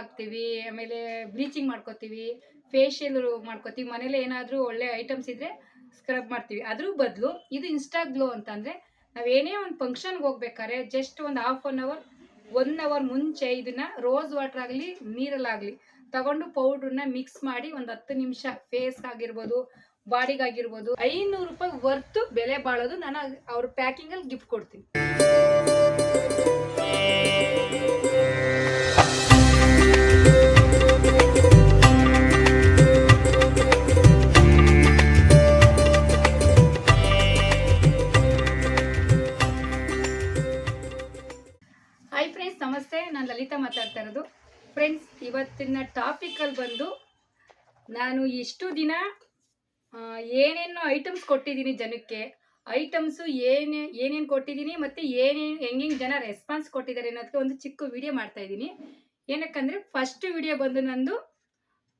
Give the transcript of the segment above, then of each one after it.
ಹಾಕ್ತೀವಿ, ಆಮೇಲೆ ಬ್ಲೀಚಿಂಗ್ ಮಾಡ್ಕೋತೀವಿ ಫೇಶಿಯಲ್ ಮಾಡ್ಕೋತೀವಿ, ಮನೇಲಿ ಏನಾದರೂ ಒಳ್ಳೆ ಐಟಮ್ಸ್ ಇದ್ರೆ ಸ್ಕ್ರಬ್ ಮಾಡ್ತೀವಿ. ಅದ್ರ ಬದಲು ಇದು ಇನ್ಸ್ಟಾ ಗ್ಲೋ ಅಂತಂದರೆ ನಾವೇನೇ ಒಂದು ಫಂಕ್ಷನ್ಗೆ ಹೋಗ್ಬೇಕಾದ್ರೆ ಜಸ್ಟ್ ಒಂದು half an hour one hour ಮುಂಚೆ ಇದನ್ನ ರೋಸ್ ವಾಟರ್ ಆಗಲಿ ನೀರಲ್ಲಾಗಲಿ ತಗೊಂಡು ಪೌಡ್ರನ್ನ ಮಿಕ್ಸ್ ಮಾಡಿ ಒಂದು ಹತ್ತು ನಿಮಿಷ ಫೇಸ್ ಆಗಿರ್ಬೋದು ಬಾಡಿಗಾಗಿರ್ಬೋದು ಐನೂರು ರೂಪಾಯಿ ವರ್ತು ಬೆಲೆ ಬಾಳೋದು ನಾನು ಅವ್ರ ಪ್ಯಾಕಿಂಗಲ್ಲಿ ಗಿಫ್ಟ್ ಕೊಡ್ತೀನಿ. ನಾನು ಲಲಿತಾ ಮಾತಾಡ್ತಾ ಇರೋದು. ಫ್ರೆಂಡ್ಸ್ ಇವತ್ತಿನ ಟಾಪಿಕಲ್ಲಿ ಬಂದು ನಾನು ಇಷ್ಟು ದಿನ ಏನೇನು ಐಟಮ್ಸ್ ಕೊಟ್ಟಿದ್ದೀನಿ ಜನಕ್ಕೆ. ಐಟಮ್ಸು ಏನೇ, ಏನೇನು ಕೊಟ್ಟಿದ್ದೀನಿ ಮತ್ತು ಏನೇನು ಹೆಂಗೆ ಜನ ರೆಸ್ಪಾನ್ಸ್ ಕೊಟ್ಟಿದ್ದಾರೆ ಅನ್ನೋದಕ್ಕೆ ಒಂದು ಚಿಕ್ಕ ವಿಡಿಯೋ ಮಾಡ್ತಾ ಇದ್ದೀನಿ. ಏನಕ್ಕಂದರೆ ಫಸ್ಟ್ ವಿಡಿಯೋ ಬಂದು ನಂದು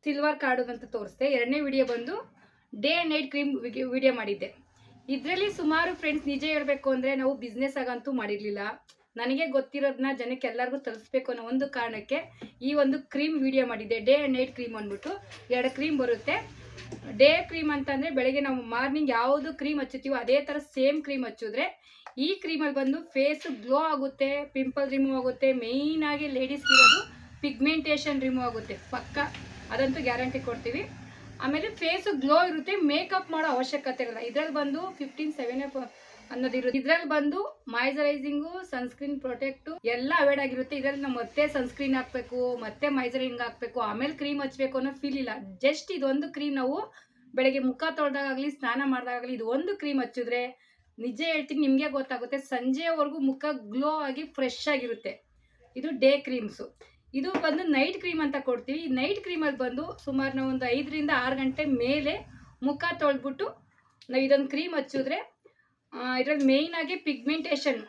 ಸಿಲ್ವರ್ ಕಾರ್ಡು ಅಂತ ತೋರಿಸ್ದೆ. ಎರಡನೇ ವಿಡಿಯೋ ಬಂದು day and night cream video ಮಾಡಿದ್ದೆ. ಇದರಲ್ಲಿ ಸುಮಾರು ಫ್ರೆಂಡ್ಸ್ ನಿಜ ಹೇಳಬೇಕು ಅಂದರೆ ನಾವು ಬಿಸ್ನೆಸ್ ಆಗಂತೂ ಮಾಡಿರಲಿಲ್ಲ. ನನಗೆ ಗೊತ್ತಿರೋದನ್ನ ಜನಕ್ಕೆ ಎಲ್ಲರಿಗೂ ತಲುಪಿಸ್ಬೇಕು ಅನ್ನೋ ಒಂದು ಕಾರಣಕ್ಕೆ ಈ ಒಂದು ಕ್ರೀಮ್ ವಿಡಿಯೋ ಮಾಡಿದ್ದೆ. ಡೇ ಆ್ಯಂಡ್ ನೈಟ್ ಕ್ರೀಮ್ ಅಂದ್ಬಿಟ್ಟು. ಎರಡು ಕ್ರೀಮ್ ಬರುತ್ತೆ. ಡೇ ಕ್ರೀಮ್ ಅಂತಂದರೆ ಬೆಳಗ್ಗೆ ನಾವು ಮಾರ್ನಿಂಗ್ ಯಾವುದು ಕ್ರೀಮ್ ಹಚ್ಚುತ್ತೀವೋ ಅದೇ ಥರ ಸೇಮ್ ಕ್ರೀಮ್ ಹಚ್ಚಿದ್ರೆ ಈ ಕ್ರೀಮಲ್ಲಿ ಬಂದು ಫೇಸ್ ಗ್ಲೋ ಆಗುತ್ತೆ ಪಿಂಪಲ್ ರಿಮೂವ್ ಆಗುತ್ತೆ ಮೇಯ್ನಾಗಿ ಲೇಡೀಸ್ಗೆ ಇರೋದು ಪಿಗ್ಮೆಂಟೇಷನ್ ರಿಮೂವ್ ಆಗುತ್ತೆ. ಪಕ್ಕ. ಅದಂತೂ ಗ್ಯಾರಂಟಿ ಕೊಡ್ತೀವಿ. ಆಮೇಲೆ ಫೇಸು ಗ್ಲೋ ಇರುತ್ತೆ. ಮೇಕಪ್ ಮಾಡೋ ಅವಶ್ಯಕತೆ ಇರಲ್ಲ. ಇದರಲ್ಲಿ ಬಂದು ಫಿಫ್ಟೀನ್ ಸೆವೆನ್ ಎಫ್ ಅನ್ನೋದು ಇರುತ್ತೆ ಇದ್ರಲ್ಲಿ ಬಂದು ಮಾಯ್ಚರೈಸಿಂಗು ಸನ್ಸ್ಕ್ರೀನ್ ಪ್ರೊಟೆಕ್ಟ್ ಎಲ್ಲ ಅವೈಡ್ ಆಗಿರುತ್ತೆ. ಇದ್ರಲ್ಲಿ ನಾವು ಮತ್ತೆ ಸನ್ಸ್ಕ್ರೀನ್ ಹಾಕ್ಬೇಕು, ಮತ್ತೆ ಮೈಸರಿಂಗ್ ಹಾಕ್ಬೇಕು, ಆಮೇಲೆ ಕ್ರೀಮ್ ಹಚ್ಬೇಕು ಅನ್ನೋ ಫೀಲ್ ಇಲ್ಲ. ಜಸ್ಟ್ ಇದೊಂದು ಕ್ರೀಮ್ ನಾವು ಬೆಳಗ್ಗೆ ಮುಖ ತೊಳೆದಾಗಲಿ ಸ್ನಾನ ಮಾಡಿದಾಗಲಿ ಇದು ಒಂದು ಕ್ರೀಮ್ ಹಚ್ಚಿದ್ರೆ ನಿಜ ಹೇಳ್ತೀನಿ ನಿಮಗೆ ಗೊತ್ತಾಗುತ್ತೆ. ಸಂಜೆವರೆಗೂ ಮುಖ ಗ್ಲೋ ಆಗಿ ಫ್ರೆಶ್ ಆಗಿರುತ್ತೆ. ಇದು ಡೇ ಕ್ರೀಮ್ಸು ಇದು ಬಂದು ನೈಟ್ ಕ್ರೀಮ್ ಅಂತ ಕೊಡ್ತೀವಿ. ಈ ನೈಟ್ ಕ್ರೀಮಲ್ಲಿ ಬಂದು ಸುಮಾರು ನಾವು ಒಂದು ಐದರಿಂದ ಆರು ಗಂಟೆ ಮೇಲೆ ಮುಖ ತೊಳೆದ್ಬಿಟ್ಟು ನಾವು ಇದೊಂದು ಕ್ರೀಮ್ ಹಚ್ಚಿದ್ರೆ ಇದರಲ್ಲಿ ಆಗಿ ಪಿಗ್ಮೆಂಟೇಷನ್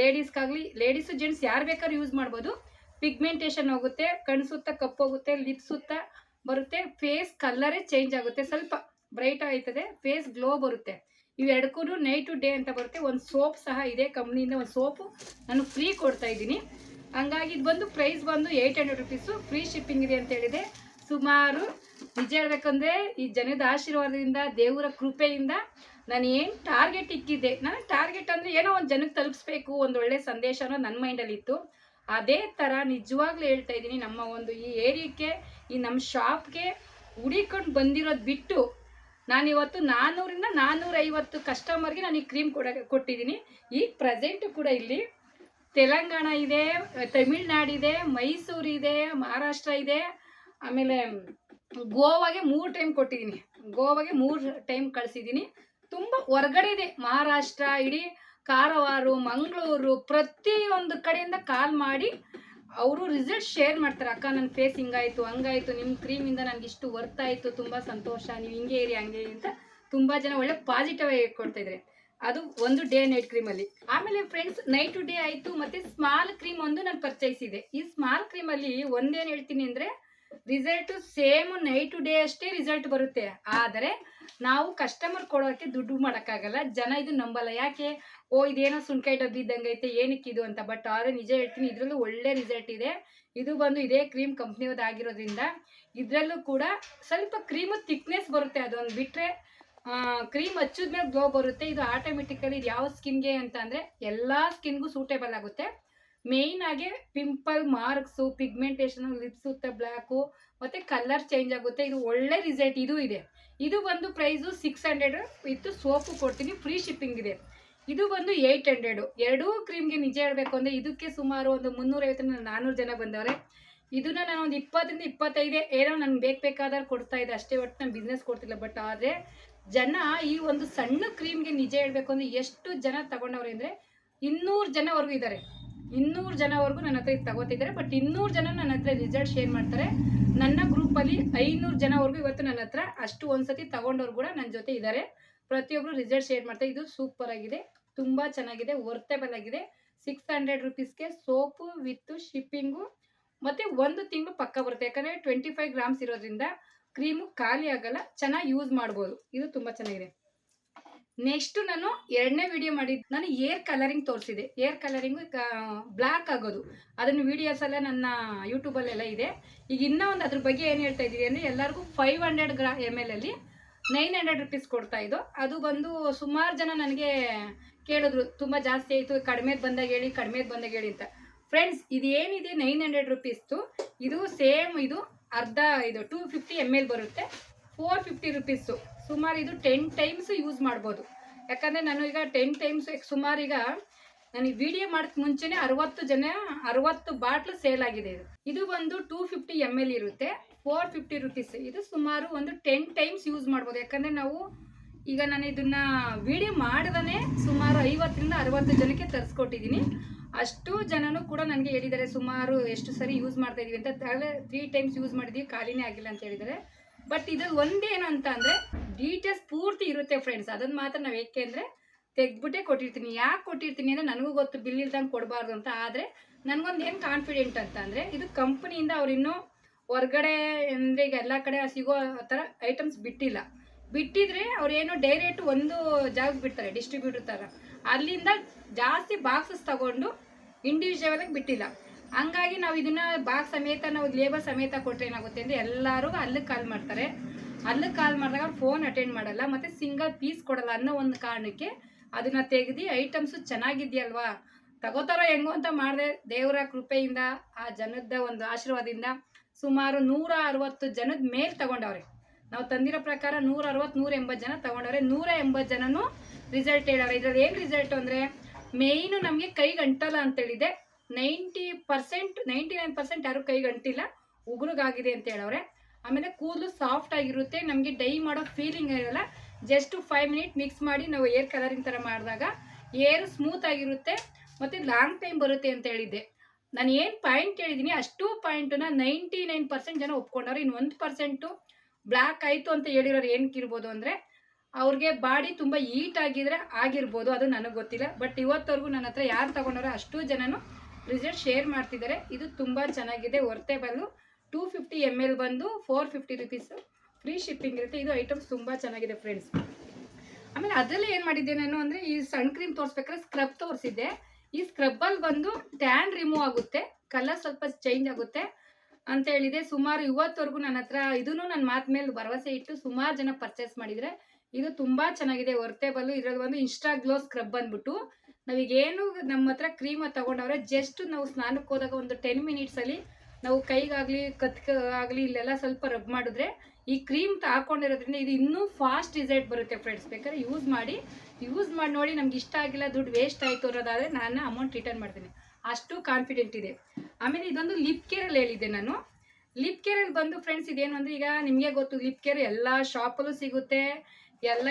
ಲೇಡೀಸ್ಗಾಗಲಿ ಲೇಡೀಸು ಜೆಂಟ್ಸ್ ಯಾರು ಬೇಕಾದ್ರೂ ಯೂಸ್ ಮಾಡ್ಬೋದು. ಪಿಗ್ಮೆಂಟೇಷನ್ ಹೋಗುತ್ತೆ ಕಣ್ಣು ಸುತ್ತ, ಕಪ್ಪು ಹೋಗುತ್ತೆ ಲಿಪ್ ಸುತ್ತ ಬರುತ್ತೆ. ಫೇಸ್ ಕಲ್ಲರೇ ಚೇಂಜ್ ಆಗುತ್ತೆ. ಸ್ವಲ್ಪ ಬ್ರೈಟ್ ಆಯ್ತದೆ ಫೇಸ್ ಗ್ಲೋ ಬರುತ್ತೆ. ಇವೆರಡಕ್ಕೂ ನೈಟ್ ಟು ಡೇ ಅಂತ ಬರುತ್ತೆ. ಒಂದು ಸೋಪ್ ಸಹ ಇದೆ ಕಂಪ್ನಿಯಿಂದ ಒಂದು ಸೋಪು ನಾನು ಫ್ರೀ ಕೊಡ್ತಾ ಇದ್ದೀನಿ. ಹಂಗಾಗಿ ಇದು ಬಂದು ಪ್ರೈಸ್ ಬಂದು eight hundred rupees free shipping ಇದೆ ಅಂತ ಹೇಳಿದೆ. ಸುಮಾರು ನಿಜ ಹೇಳ್ಬೇಕಂದ್ರೆ ಈ ಜನದ ಆಶೀರ್ವಾದದಿಂದ, ದೇವರ ಕೃಪೆಯಿಂದ ನಾನು ಏನು ಟಾರ್ಗೆಟ್ ಇಕ್ಕಿದ್ದೆ ನಾನು ಟಾರ್ಗೆಟ್ ಅಂದರೆ ಏನೋ ಒಂದು ಜನಕ್ಕೆ ತಲುಪಿಸ್ಬೇಕು, ಒಂದು ಒಳ್ಳೆ ಸಂದೇಶ ಅನ್ನೋದು ನನ್ನ ಮೈಂಡಲ್ಲಿ ಇತ್ತು. ಅದೇ ಥರ ನಿಜವಾಗ್ಲೂ ಹೇಳ್ತಾ ಇದ್ದೀನಿ, ನಮ್ಮ ಒಂದು ಈ ಏರಿಯಕ್ಕೆ, ಈ ನಮ್ಮ ಶಾಪ್ಗೆ ಹುಡಿಕೊಂಡು ಬಂದಿರೋದು ಬಿಟ್ಟು ನಾನು ಇವತ್ತು ನಾನ್ನೂರಿಂದ ನಾನ್ನೂರೈವತ್ತು ಕಸ್ಟಮರ್ಗೆ ನಾನು ಈ ಕ್ರೀಮ್ ಕೊಡ, ಕೊಟ್ಟಿದ್ದೀನಿ. ಈಗ ಪ್ರೆಸೆಂಟು ಕೂಡ ಇಲ್ಲಿ ತೆಲಂಗಾಣ ಇದೆ ತಮಿಳ್ನಾಡು ಇದೆ ಮೈಸೂರು ಇದೆ, ಮಹಾರಾಷ್ಟ್ರ ಇದೆ. ಆಮೇಲೆ ಗೋವಾಗೆ ಮೂರು ಟೈಮ್ ಕೊಟ್ಟಿದ್ದೀನಿ. ಗೋವಾಗೆ ಮೂರು ಟೈಮ್ ಕಳಿಸಿದ್ದೀನಿ. ತುಂಬ ಹೊರಗಡೆ ಇದೆ. ಮಹಾರಾಷ್ಟ್ರ, ಇಡೀ ಕಾರವಾರ, ಮಂಗಳೂರು ಪ್ರತಿಯೊಂದು ಕಡೆಯಿಂದ ಕಾಲ್ ಮಾಡಿ ಅವರು ರಿಸಲ್ಟ್ ಶೇರ್ ಮಾಡ್ತಾರೆ. ಅಕ್ಕ ನನ್ನ ಫೇಸ್ ಹಿಂಗಾಯ್ತು, ಹಂಗಾಯ್ತು ನಿಮ್ಮ ಕ್ರೀಮಿಂದ ನನಗೆ ಇಷ್ಟು ವರ್ತ್ ಆಯಿತು, ತುಂಬ ಸಂತೋಷ, ನೀವು ಹಿಂಗೆ ಇರಿ, ಹಂಗೆ ಅಂತ ತುಂಬ ಜನ ಒಳ್ಳೆ ಪಾಸಿಟಿವ್ ಆಗಿ ಕೊಡ್ತಾ ಇದ್ದಾರೆ ಅದು ಒಂದು ಡೇ ನೈಟ್ ಕ್ರೀಮಲ್ಲಿ ಆಮೇಲೆ ಫ್ರೆಂಡ್ಸ್ ನೈಟ್ ಟು ಡೇ ಆಯಿತು, ಮತ್ತು ಸ್ಮಾಲ್ ಕ್ರೀಮ್ ಒಂದು ನಾನು ಪರ್ಚೇಸ್ ಇದೆ. ಈ ಸ್ಮಾಲ್ ಕ್ರೀಮಲ್ಲಿ ಒಂದೇನು ಹೇಳ್ತೀನಿ ಅಂದರೆ result same night today ಅಷ್ಟೇ ರಿಸಲ್ಟ್ ಬರುತ್ತೆ. ಆದರೆ ನಾವು ಕಸ್ಟಮರ್ ಕೊಡೋಕೆ ದುಡ್ಡು ಮಾಡೋಕ್ಕಾಗಲ್ಲ. ಜನ ಇದು ನಂಬಲ್ಲ. ಯಾಕೆ? ಓ, ಇದೇನೋ ಸುಣ್ಕಾಯಿ ಡಬ್ಬಿ ಇದ್ದಂಗೆ ಐತೆ, ಏನಕ್ಕೆ ಇದು ಅಂತ. ಬಟ್ ಆದರೆ ನಿಜ ಹೇಳ್ತೀನಿ, ಇದರಲ್ಲೂ ಒಳ್ಳೆ ರಿಸಲ್ಟ್ ಇದೆ. ಇದು ಬಂದು ಇದೇ ಕ್ರೀಮ್ ಕಂಪ್ನಿಯೋದಾಗಿರೋದ್ರಿಂದ ಇದರಲ್ಲೂ ಕೂಡ ಸ್ವಲ್ಪ ಕ್ರೀಮು ಥಿಕ್ನೆಸ್ ಬರುತ್ತೆ. ಅದೊಂದು ಬಿಟ್ಟರೆ ಕ್ರೀಮ್ ಹಚ್ಚಿದ್ಮೇಲೆ ಗ್ಲೋ ಬರುತ್ತೆ. ಇದು ಆಟೋಮೆಟಿಕಲಿ ಇದು ಯಾವ ಸ್ಕಿನ್ಗೆ ಅಂತ ಅಂದರೆ ಎಲ್ಲ ಸ್ಕಿನ್ಗೂ ಸೂಟೇಬಲ್ ಆಗುತ್ತೆ. ಮೇಯ್ನ್ ಆಗಿ ಪಿಂಪಲ್ ಮಾರ್ಕ್ಸು ಪಿಗ್ಮೆಂಟೇಷನ್ ಲಿಪ್ಸ್ ಸುತ್ತ ಬ್ಲ್ಯಾಕು ಮತ್ತು ಕಲರ್ ಚೇಂಜ್ ಆಗುತ್ತೆ. ಇದು ಒಳ್ಳೆ ರಿಸಲ್ಟ್ ಇದು ಇದೆ. ಇದು ಬಂದು price six hundred with soap ಕೊಡ್ತೀನಿ. ಫ್ರೀ ಶಿಪ್ಪಿಂಗ್ ಇದೆ. ಇದು ಬಂದು ಏಯ್ಟ್ ಹಂಡ್ರೆಡು ಎರಡೂ ಕ್ರೀಮ್ಗೆ ನಿಜ ಹೇಳಬೇಕು ಅಂದರೆ ಇದಕ್ಕೆ ಸುಮಾರು ಒಂದು ಮುನ್ನೂರೈವತ್ತರಿಂದ ನಾನ್ನೂರು ಜನ ಬಂದವರೆ. ಇದನ್ನ ನಾನು ಒಂದು ಇಪ್ಪತ್ತರಿಂದ ಇಪ್ಪತ್ತೈದೇ ಏನೋ ನನಗೆ ಬೇಕು ಬೇಕಾದ್ರೆ ಕೊಡ್ತಾ ಇದೆ ಅಷ್ಟೇ, ಒಟ್ಟು ನಾನು ಬಿಸ್ನೆಸ್ ಕೊಡ್ತಿಲ್ಲ. ಬಟ್ ಆದರೆ ಜನ ಈ ಒಂದು ಸಣ್ಣ ಕ್ರೀಮ್ಗೆ ನಿಜ ಹೇಳಬೇಕು ಅಂದರೆ ಎಷ್ಟು ಜನ ತಗೊಂಡವ್ರೆ ಅಂದರೆ ಇನ್ನೂರು ಜನವರೆಗೂ ಇದ್ದಾರೆ. ಇನ್ನೂರು ಜನವರೆಗೂ ನನ್ನ ಹತ್ರ ಇದು ತಗೋತಿದ್ದಾರೆ ಬಟ್ ಇನ್ನೂರು ಜನ ನನ್ನ ಹತ್ರ ರಿಸಲ್ಟ್ ಶೇರ್ ಮಾಡ್ತಾರೆ. ನನ್ನ ಗ್ರೂಪಲ್ಲಿ ಐನೂರು ಜನವರೆಗೂ ಇವತ್ತು ನನ್ನ ಹತ್ರ ಅಷ್ಟು ಒಂದ್ಸತಿ ತಗೊಂಡವ್ರು ಕೂಡ ನನ್ನ ಜೊತೆ ಇದ್ದಾರೆ ಪ್ರತಿಯೊಬ್ಬರು ರಿಸಲ್ಟ್ ಶೇರ್ ಮಾಡ್ತಾರೆ ಇದು ಸೂಪರ್ ಆಗಿದೆ, ತುಂಬ ಚೆನ್ನಾಗಿದೆ ವರ್ತೇಬಲ್ ಆಗಿದೆ. ಸಿಕ್ಸ್ ಹಂಡ್ರೆಡ್ ರುಪೀಸ್ಗೆ ಸೋಪು ವಿತ್ ಶಿಪ್ಪಿಂಗು ಮತ್ತು ಒಂದು ತಿಂಗಳು ಪಕ್ಕ ಬರುತ್ತೆ, ಯಾಕಂದರೆ ಟ್ವೆಂಟಿ ಫೈವ್ ಗ್ರಾಮ್ಸ್ ಇರೋದ್ರಿಂದ ಕ್ರೀಮು ಖಾಲಿ ಆಗಲ್ಲ, ಚೆನ್ನಾಗಿ ಯೂಸ್ ಮಾಡ್ಬೋದು. ಇದು ತುಂಬ ಚೆನ್ನಾಗಿದೆ. ನೆಕ್ಸ್ಟ್ ನಾನು ಎರಡನೇ ವಿಡಿಯೋ ಮಾಡಿದ್ದು ನಾನು ಏರ್ ಕಲರಿಂಗ್ ತೋರಿಸಿದೆ. ಏರ್ ಕಲರಿಂಗ್ ಬ್ಲ್ಯಾಕ್ ಆಗೋದು. ಅದನ್ನು ವಿಡಿಯೋಸ್ ಎಲ್ಲ ನನ್ನ ಯೂಟ್ಯೂಬಲ್ಲೆಲ್ಲ ಇದೆ. ಈಗ ಇನ್ನೂ ಒಂದು ಅದ್ರ ಬಗ್ಗೆ ಏನು ಹೇಳ್ತಾ ಇದ್ದೀವಿ ಅಂದರೆ ಎಲ್ಲರಿಗೂ five hundred gram M L ಅಲ್ಲಿ ನೈನ್ ಹಂಡ್ರೆಡ್ ರುಪೀಸ್ ಕೊಡ್ತಾ ಇದ್ದು. ಅದು ಬಂದು ಸುಮಾರು ಜನ ನನಗೆ ಕೇಳಿದ್ರು. ತುಂಬ ಜಾಸ್ತಿ ಆಯಿತು ಕಡಿಮೆದು ಬಂದಾಗ ಹೇಳಿ ಕಡಿಮೆದು ಬಂದಾಗ ಹೇಳಿ ಅಂತ. ಫ್ರೆಂಡ್ಸ್ ಇದು ಏನಿದೆ? ನೈನ್ ಹಂಡ್ರೆಡ್ ರುಪೀಸ್ದು ಇದು ಸೇಮ್ ಇದು ಅರ್ಧ ಇದು ಟೂ ಫಿಫ್ಟಿ ಎಂ ಎಲ್ ಬರುತ್ತೆ. ಫೋರ್ ಫಿಫ್ಟಿ ರುಪೀಸು ಸುಮಾರು ಇದು ಟೆನ್ ಟೈಮ್ಸ್ ಯೂಸ್ ಮಾಡ್ಬೋದು. ಯಾಕಂದರೆ ನಾನು ಈಗ ಟೆನ್ ಟೈಮ್ಸ್ ಸುಮಾರು ಈಗ ನನಗೆ ವಿಡಿಯೋ ಮಾಡಕ್ಕೆ ಮುಂಚೆನೆ ಅರವತ್ತು ಜನ, ಅರವತ್ತು ಬಾಟ್ಲು ಸೇಲ್ ಆಗಿದೆ ಇದು. ಇದು ಒಂದು ಟೂ ಫಿಫ್ಟಿ ಎಂ ಎಲ್ ಇರುತ್ತೆ ಫೋರ್ ಫಿಫ್ಟಿ ರುಪೀಸ್ ಇದು ಸುಮಾರು ಒಂದು ಟೆನ್ ಟೈಮ್ಸ್ ಯೂಸ್ ಮಾಡ್ಬೋದು. ಯಾಕಂದರೆ ನಾವು ಈಗ ನಾನು ಇದನ್ನ ವಿಡಿಯೋ ಮಾಡ್ದೇ ಸುಮಾರು ಐವತ್ತರಿಂದ ಅರವತ್ತು ಜನಕ್ಕೆ ತರಿಸ್ಕೊಟ್ಟಿದ್ದೀನಿ ಅಷ್ಟು ಜನನು ಕೂಡ ನನಗೆ ಹೇಳಿದ್ದಾರೆ ಸುಮಾರು ಎಷ್ಟು ಸರಿ ಯೂಸ್ ಮಾಡ್ತಾ ಇದೀವಿ ಅಂತ. ತ್ರೀ ಟೈಮ್ಸ್ ಯೂಸ್ ಮಾಡಿದ್ದೀವಿ ಖಾಲಿನೇ ಆಗಿಲ್ಲ ಅಂತ ಹೇಳಿದ್ದಾರೆ. ಬಟ್ ಇದು ಒಂದೇನು ಅಂತ ಅಂದರೆ ಡೀಟೇಲ್ಸ್ ಪೂರ್ತಿ ಇರುತ್ತೆ ಫ್ರೆಂಡ್ಸ್ ಅದನ್ನು ಮಾತ್ರ ನಾವು ಏಕೆ ಅಂದರೆ ತೆಗ್ದ್ಬಿಟ್ಟೆ ಕೊಟ್ಟಿರ್ತೀನಿ. ಯಾಕೆ ಕೊಟ್ಟಿರ್ತೀನಿ ಅಂದರೆ ನನಗೂ ಗೊತ್ತು ಬಿಲ್ ಇಲ್ದಂಗೆ ಕೊಡಬಾರ್ದು ಅಂತ. ಆದರೆ ನನಗೊಂದು ಏನು ಕಾನ್ಫಿಡೆಂಟ್ ಅಂತ ಅಂದರೆ ಇದು ಕಂಪ್ನಿಯಿಂದ ಅವ್ರು ಇನ್ನೂ ಹೊರ್ಗಡೆ ಅಂದರೆ ಈಗ ಎಲ್ಲ ಕಡೆ ಸಿಗೋ ಥರ ಐಟಮ್ಸ್ ಬಿಟ್ಟಿಲ್ಲ. ಬಿಟ್ಟಿದ್ರೆ ಅವ್ರೇನು ಡೈರೆಕ್ಟ್ ಒಂದು ಜಾಗಕ್ಕೆ ಬಿಡ್ತಾರೆ ಡಿಸ್ಟ್ರಿಬ್ಯೂಟರ್ ಥರ. ಅಲ್ಲಿಂದ ಜಾಸ್ತಿ ಬಾಕ್ಸಸ್ ತಗೊಂಡು ಇಂಡಿವಿಜುವಲ್ ಆಗಿ ಬಿಟ್ಟಿಲ್ಲ. ಹಂಗಾಗಿ ನಾವು ಇದನ್ನ ಬಾಕ್ಸ್ ಸಮೇತ, ನಾವು ಲೇಬರ್ ಸಮೇತ ಕೊಟ್ಟರೆ ಏನಾಗುತ್ತೆ ಅಂದರೆ ಎಲ್ಲರೂ ಅಲ್ಲಿಗೆ ಕಾಲ್ ಮಾಡ್ತಾರೆ. ಅಲ್ಲಿಗೆ ಕಾಲ್ ಮಾಡಿದಾಗ ಅವ್ರು ಫೋನ್ ಅಟೆಂಡ್ ಮಾಡಲ್ಲ, ಮತ್ತು ಸಿಂಗಲ್ ಪೀಸ್ ಕೊಡಲ್ಲ ಅನ್ನೋ ಒಂದು ಕಾರಣಕ್ಕೆ ಅದನ್ನ ತೆಗೆದು ಐಟಮ್ಸು ಚೆನ್ನಾಗಿದೆಯಲ್ವಾ? ತಗೋತಾರೋ ಹೆಂಗೋ ಅಂತ ಮಾಡಿದೆ, ದೇವರ ಕೃಪೆಯಿಂದ, ಆ ಜನದ ಒಂದು ಆಶೀರ್ವಾದದಿಂದ ಸುಮಾರು ನೂರ ಅರವತ್ತು ಜನದ ಮೇಲೆ ತಗೊಂಡವ್ರೆ. ನಾವು ತಂದಿರೋ ಪ್ರಕಾರ ನೂರ ಅರವತ್ತು ನೂರ ಎಂಬತ್ತು ಜನ ತಗೊಂಡವ್ರೆ. ನೂರ ಎಂಬತ್ತು ಜನನು ರಿಸಲ್ಟ್ ಹೇಳವ್ರೆ ಇದ್ರಲ್ಲಿ ಏನು ರಿಸಲ್ಟ್ ಅಂದರೆ ಮೇಯ್ನು ನಮಗೆ ಕೈಗೆ ಅಂಟಲ್ಲ ಅಂತೇಳಿದೆ ninety percent, ninety nine percent ಯಾರು ಕೈಗೆ ಅಂಟಿಲ್ಲ ಉಗುರುಗಾಗಿದೆ ಅಂತ ಹೇಳವ್ರೆ. ಆಮೇಲೆ ಕೂದಲು ಸಾಫ್ಟ್ ಆಗಿರುತ್ತೆ, ನಮಗೆ ಡೈ ಮಾಡೋ ಫೀಲಿಂಗ್ ಇರಲ್ಲ. ಜಸ್ಟ್ ಫೈವ್ ಮಿನಿಟ್ ಮಿಕ್ಸ್ ಮಾಡಿ ನಾವು ಏರ್ ಕಲರಿಂಗ್ ಥರ ಮಾಡಿದಾಗ ಏರ್ ಸ್ಮೂತ್ ಆಗಿರುತ್ತೆ, ಮತ್ತು ಲಾಂಗ್ ಟೈಮ್ ಬರುತ್ತೆ ಅಂತ ಹೇಳಿದ್ದೆ. ನಾನು ಏನು ಪಾಯಿಂಟ್ ಹೇಳಿದ್ದೀನಿ ಅಷ್ಟು ಪಾಯಿಂಟನ್ನ ನೈಂಟಿ ನೈನ್ ಪರ್ಸೆಂಟ್ ಜನ ಒಪ್ಕೊಂಡವ್ರು. ಇನ್ನು ಒಂದು ಪರ್ಸೆಂಟು ಬ್ಲ್ಯಾಕ್ ಆಯಿತು ಅಂತ ಹೇಳಿರೋರು ಏನಕ್ಕಿರ್ಬೋದು ಅಂದರೆ, ಅವ್ರಿಗೆ ಬಾಡಿ ತುಂಬ ಈಟ್ ಆಗಿದ್ರೆ ಆಗಿರ್ಬೋದು, ಅದು ನನಗೆ ಗೊತ್ತಿಲ್ಲ. ಬಟ್ ಇವತ್ತವರೆಗೂ ನನ್ನ ಹತ್ರ ಯಾರು ತಗೊಂಡವ್ರೆ, ಅಷ್ಟು ಜನನು ರಿಸಲ್ಟ್ ಶೇರ್ ಮಾಡ್ತಿದ್ದಾರೆ. ಇದು ತುಂಬ ಚೆನ್ನಾಗಿದೆ. Worthable two fifty M L ಬಂದು four fifty rupees free shipping ಇರುತ್ತೆ. ಇದು ಐಟಮ್ಸ್ ತುಂಬ ಚೆನ್ನಾಗಿದೆ ಫ್ರೆಂಡ್ಸ್ ಆಮೇಲೆ ಅದರಲ್ಲಿ ಏನು ಮಾಡಿದ್ದೆ ನಾನು ಅಂದರೆ ಈ ಸನ್ ಕ್ರೀಮ್ ತೋರಿಸ್ಬೇಕಾದ್ರೆ ಸ್ಕ್ರಬ್ ತೋರಿಸಿದ್ದೆ. ಈ ಸ್ಕ್ರಬ್ಬಲ್ಲಿ ಬಂದು ಟ್ಯಾನ್ ರಿಮೂವ್ ಆಗುತ್ತೆ. ಕಲರ್ ಸ್ವಲ್ಪ ಚೇಂಜ್ ಆಗುತ್ತೆ ಅಂತ ಹೇಳಿದೆ. ಸುಮಾರು ಇವತ್ತವರೆಗೂ ನನ್ನ ಹತ್ರ ಇದೂ ನನ್ನ ಮಾತು ಮೇಲೆ ಭರವಸೆ ಇಟ್ಟು ಸುಮಾರು ಜನ ಪರ್ಚೇಸ್ ಮಾಡಿದರೆ ಇದು ತುಂಬ ಚೆನ್ನಾಗಿದೆ. ವರ್ತೆಬಲ್ಲು ಇದರಲ್ಲಿ ಒಂದು ಇನ್ಸ್ಟಾ ಗ್ಲೋ ಸ್ಕ್ರಬ್ ಬಂದ್ಬಿಟ್ಟು ನಾವೀಗೇನು ನಮ್ಮ ಹತ್ರ ಕ್ರೀಮ್ ತಗೊಂಡವ್ರೆ ಜಸ್ಟ್ ನಾವು ಸ್ನಾನಕ್ಕೆ ಹೋದಾಗ ಒಂದು ಟೆನ್ ಮಿನಿಟ್ಸಲ್ಲಿ ನಾವು ಕೈಗಾಗಲಿ ಕತ್ಕಾಗಲಿ ಇಲ್ಲೆಲ್ಲ ಸ್ವಲ್ಪ ರಬ್ ಮಾಡಿದ್ರೆ ಈ ಕ್ರೀಮ್ ಹಾಕೊಂಡಿರೋದ್ರಿಂದ ಇದು ಇನ್ನೂ ಫಾಸ್ಟ್ ರಿಸಲ್ಟ್ ಬರುತ್ತೆ ಫ್ರೆಂಡ್ಸ್ ಬೇಕಾದ್ರೆ ಯೂಸ್ ಮಾಡಿ ಯೂಸ್ ಮಾಡಿ ನೋಡಿ ನಮ್ಗೆ ಇಷ್ಟ ಆಗಿಲ್ಲ, ದುಡ್ಡು ವೇಸ್ಟ್ ಆಯಿತು ಅನ್ನೋದಾದರೆ ನಾನು ಅಮೌಂಟ್ ರಿಟರ್ನ್ ಮಾಡ್ತೀನಿ. ಅಷ್ಟು ಕಾನ್ಫಿಡೆಂಟ್ ಇದೆ. ಆಮೇಲೆ ಇದೊಂದು ಲಿಪ್ ಕೇರಲ್ಲಿ ಹೇಳಿದ್ದೆ ನಾನು. ಲಿಪ್ ಕೇರಲ್ಲಿ ಬಂದು ಫ್ರೆಂಡ್ಸ್ ಇದೇನು ಅಂದರೆ ಈಗ ನಿಮಗೆ ಗೊತ್ತು ಲಿಪ್ ಕೇರ್ ಎಲ್ಲ ಶಾಪಲ್ಲೂ ಸಿಗುತ್ತೆ. ಎಲ್ಲ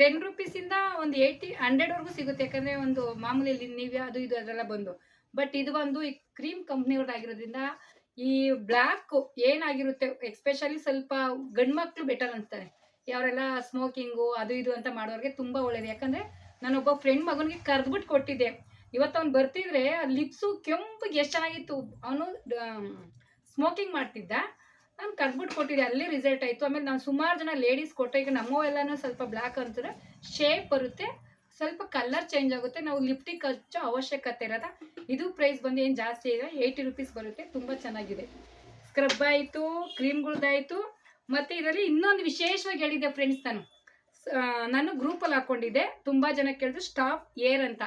ಟೆನ್ ರುಪೀಸಿಂದ ಒಂದು ಏಯ್ಟಿ ಹಂಡ್ರೆಡ್ವರೆಗೂ ಸಿಗುತ್ತೆ. ಯಾಕಂದರೆ ಒಂದು ಮಾಮೂಲಿ ನೀವು ಅದು ಇದು ಅದೆಲ್ಲ ಬಂದು. ಬಟ್ ಇದು ಒಂದು ಈ ಕ್ರೀಮ್ ಕಂಪ್ನಿಯವ್ರದ್ದಾಗಿರೋದ್ರಿಂದ ಈ ಬ್ಲ್ಯಾಕ್ ಏನಾಗಿರುತ್ತೆ ಎಕ್ಸ್ಪೆಷಲಿ ಸ್ವಲ್ಪ ಗಂಡು ಮಕ್ಕಳು ಬೆಟರ್ ಅನ್ಸ್ತಾರೆ. ಯಾವರೆಲ್ಲ ಸ್ಮೋಕಿಂಗು ಅದು ಇದು ಅಂತ ಮಾಡೋರಿಗೆ ತುಂಬ ಒಳ್ಳೇದು. ಯಾಕಂದರೆ ನಾನೊಬ್ಬ ಫ್ರೆಂಡ್ ಮಗನಿಗೆ ಕರೆದ್ಬಿಟ್ಟು ಕೊಟ್ಟಿದ್ದೆ. ಇವತ್ತು ಅವ್ನು ಬರ್ತಿದ್ರೆ ಲಿಪ್ಸು ಕೆಂಪಿಗೆ ಎಷ್ಟು ಚೆನ್ನಾಗಿತ್ತು. ಅವನು ಸ್ಮೋಕಿಂಗ್ ಮಾಡ್ತಿದ್ದ. ನಾನು ಕಟ್ಬಿಟ್ಟು ಕೊಟ್ಟಿದ್ದೆ ಅಲ್ಲೇ ರಿಸಲ್ಟ್ ಆಯಿತು. ಆಮೇಲೆ ನಾನು ಸುಮಾರು ಜನ ಲೇಡೀಸ್ ಕೊಟ್ಟೆ ಈಗ ನಮ್ಮವೆಲ್ಲನೂ ಸ್ವಲ್ಪ ಬ್ಲ್ಯಾಕ್ ಅಂತಾರೆ. ಶೇಪ್ ಬರುತ್ತೆ, ಸ್ವಲ್ಪ ಕಲರ್ ಚೇಂಜ್ ಆಗುತ್ತೆ. ನಾವು ಲಿಪ್ಟಿಕ್ ಹಚ್ಚೋ ಅವಶ್ಯಕತೆ ಇರೋದ. ಇದು ಪ್ರೈಸ್ ಬಂದು ಏನು ಜಾಸ್ತಿ ಇದೆ ಏಯ್ಟಿ ರುಪೀಸ್ ಬರುತ್ತೆ. ತುಂಬ ಚೆನ್ನಾಗಿದೆ. ಸ್ಕ್ರಬ್ ಆಯಿತು ಕ್ರೀಮ್ಗಳ್ದಾಯಿತು ಮತ್ತು ಇದರಲ್ಲಿ ಇನ್ನೊಂದು ವಿಶೇಷವಾಗಿ ಹೇಳಿದ್ದೆ ಫ್ರೆಂಡ್ಸ್ ನಾನು. ನಾನು ಗ್ರೂಪಲ್ಲಿ ಹಾಕ್ಕೊಂಡಿದ್ದೆ ತುಂಬ ಜನ ಕೇಳಿದ್ರು ಸ್ಟಾಫ್ ಏರ್ ಅಂತ.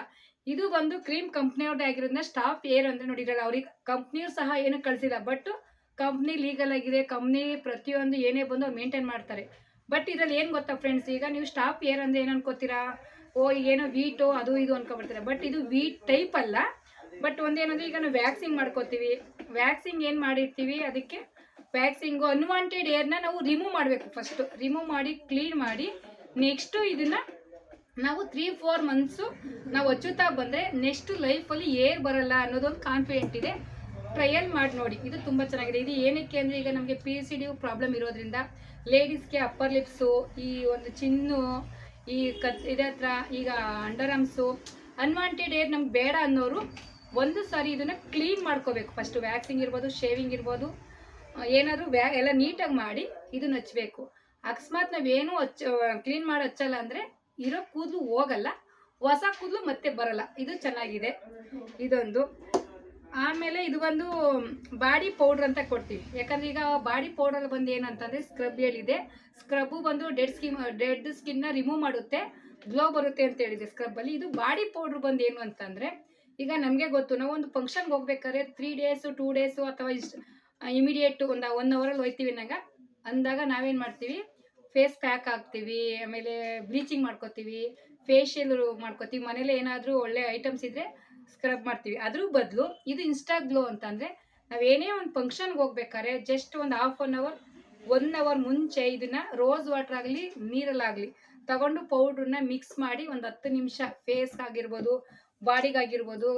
ಇದು ಬಂದು ಕ್ರೀಮ್ ಕಂಪ್ನಿಯವ್ರದ್ದೇ ಆಗಿರೋದ್ರಿಂದ ಸ್ಟಾಫ್ ಏರ್ ಅಂದರೆ ನೋಡಿರಲ್ಲ ಅವ್ರಿಗೆ ಕಂಪ್ನಿಯವ್ರು ಸಹ ಏನು ಕಳಿಸಿಲ್ಲ. ಬಟ್ ಕಂಪ್ನಿ ಲೀಗಲ್ ಆಗಿದೆ ಕಂಪ್ನಿ ಪ್ರತಿಯೊಂದು ಏನೇ ಬಂದು ಅವ್ರು ಮೇಂಟೈನ್ ಮಾಡ್ತಾರೆ. ಬಟ್ ಇದರಲ್ಲಿ ಏನು ಗೊತ್ತಾ ಫ್ರೆಂಡ್ಸ್ ಈಗ ನೀವು ಸ್ಟಾಫ್ ಏರ್ ಅಂದರೆ ಏನು ಅನ್ಕೋತೀರಾ? ಓ ಏನೋ ವೀಟು ಅದು ಇದು ಅನ್ಕೊಬಿಡ್ತೀರಾ? ಬಟ್ ಇದು ವೀಟ್ ಟೈಪ್ ಅಲ್ಲ. ಬಟ್ ಒಂದೇನಂದ್ರೆ ಈಗ ನಾವು ವ್ಯಾಕ್ಸಿಂಗ್ ಮಾಡ್ಕೋತೀವಿ. ವ್ಯಾಕ್ಸಿಂಗ್ ಏನು ಮಾಡಿರ್ತೀವಿ? ಅದಕ್ಕೆ ವ್ಯಾಕ್ಸಿಂಗು ಅನ್ವಾಂಟೆಡ್ ಏರ್ನ ನಾವು ರಿಮೂವ್ ಮಾಡಬೇಕು ಫಸ್ಟು ರಿಮೂವ್ ಮಾಡಿ ಕ್ಲೀನ್ ಮಾಡಿ ನೆಕ್ಸ್ಟು ಇದನ್ನ ನಾವು ತ್ರೀ ಫೋರ್ ಮಂತ್ಸು ನಾವು ಹಚ್ಚುತ್ತಾ ಬಂದರೆ ನೆಕ್ಸ್ಟ್ ಲೈಫಲ್ಲಿ ಏರ್ ಬರಲ್ಲ ಅನ್ನೋದೊಂದು ಕಾನ್ಫಿಡೆಂಟ್ ಇದೆ. ಟ್ರಯಲ್ ಮಾಡಿ ನೋಡಿ. ಇದು ತುಂಬ ಚೆನ್ನಾಗಿದೆ. ಇದು ಏನಕ್ಕೆ ಅಂದರೆ ಈಗ ನಮಗೆ ಪಿ ಸಿ ಡಿ ಪ್ರಾಬ್ಲಮ್ ಇರೋದ್ರಿಂದ ಲೇಡೀಸ್ಗೆ ಅಪ್ಪರ್ ಲಿಪ್ಸು ಈ ಒಂದು ಚಿನ್ನು ಈ ಕತ್, ಇದೆ ಹತ್ರ ಈಗ ಅಂಡರ್ ಆರ್ಮ್ಸು ಅನ್ವಾಂಟೆಡ್ ಏರ್ ನಮ್ಗೆ ಬೇಡ ಅನ್ನೋರು ಒಂದು ಸಾರಿ ಇದನ್ನು ಕ್ಲೀನ್ ಮಾಡ್ಕೋಬೇಕು. ಫಸ್ಟ್ ವ್ಯಾಕ್ಸಿಂಗ್ ಇರ್ಬೋದು ಶೇವಿಂಗ್ ಇರ್ಬೋದು, ಏನಾದರೂ ವ್ಯಾ, ಎಲ್ಲ ನೀಟಾಗಿ ಮಾಡಿ ಇದನ್ನ ಹಚ್ಚಬೇಕು ಅಕಸ್ಮಾತ್ ನಾವೇನು ಹಚ್ಚ ಕ್ಲೀನ್ ಮಾಡಿ ಹಚ್ಚಲ್ಲ ಅಂದರೆ ಇರೋ ಕೂದಲು ಹೋಗಲ್ಲ, ಹೊಸ ಕೂದಲು ಮತ್ತೆ ಬರಲ್ಲ. ಇದು ಚೆನ್ನಾಗಿದೆ. ಇದೊಂದು. ಆಮೇಲೆ ಇದು ಬಂದು ಬಾಡಿ ಪೌಡ್ರ್ ಅಂತ ಕೊಡ್ತೀವಿ. ಯಾಕಂದ್ರೆ ಈಗ ಬಾಡಿ ಪೌಡರ್ ಬಂದು ಏನಂತಂದ್ರೆ ಸ್ಕ್ರಬ್ ಹೇಳಿದೆ ಸ್ಕ್ರಬ್ ಬಂದು ಡೆಡ್ ಸ್ಕಿನ್ ಡೆಡ್ ಸ್ಕಿನ್ನ ರಿಮೂವ್ ಮಾಡುತ್ತೆ. ಗ್ಲೋ ಬರುತ್ತೆ ಅಂತ ಹೇಳಿದೆ ಸ್ಕ್ರಬ್ಬಲ್ಲಿ ಇದು ಬಾಡಿ ಪೌಡ್ರ್ ಬಂದು ಏನು ಅಂತಂದ್ರೆ, ಈಗ ನಮಗೆ ಗೊತ್ತು, ನಾವು ಒಂದು ಫಂಕ್ಷನ್ಗೆ ಹೋಗ್ಬೇಕಾದ್ರೆ ತ್ರೀ ಡೇಸು ಟೂ ಡೇಸು ಅಥವಾ ಇಷ್ಟು ಇಮಿಡಿಯೇಟ್ ಒಂದು ಒನ್ ಅವರಲ್ಲಿ ಹೋಯ್ತೀವಿ ನಂಗೆ ಅಂದಾಗ ನಾವೇನು ಮಾಡ್ತೀವಿ ಫೇಸ್ ಪ್ಯಾಕ್ ಹಾಕ್ತೀವಿ, ಆಮೇಲೆ ಬ್ಲೀಚಿಂಗ್ ಮಾಡ್ಕೋತೀವಿ ಫೇಶಿಯಲ್ ಮಾಡ್ಕೋತೀವಿ. ಮನೇಲಿ ಏನಾದರೂ ಒಳ್ಳೆ ಐಟಮ್ಸ್ ಇದ್ದರೆ ಸ್ಕ್ರಬ್ ಮಾಡ್ತೀವಿ. ಅದ್ರ ಬದಲು ಇದು ಇನ್ಸ್ಟಾ ಗ್ಲೋ ಅಂತಂದರೆ ಏನೇ ಒಂದು ಫಂಕ್ಷನ್ಗೆ ಹೋಗ್ಬೇಕಾದ್ರೆ ಜಸ್ಟ್ ಒಂದು half an hour one hour ಮುಂಚೆ ಇದನ್ನ ರೋಸ್ ವಾಟರ್ ಆಗಲಿ ನೀರಲ್ಲಾಗಲಿ ತಗೊಂಡು ಪೌಡ್ರನ್ನ ಮಿಕ್ಸ್ ಮಾಡಿ ಒಂದು ಹತ್ತು ನಿಮಿಷ ಫೇಸ್ ಆಗಿರ್ಬೋದು ಬಾಡಿಗಾಗಿರ್ಬೋದು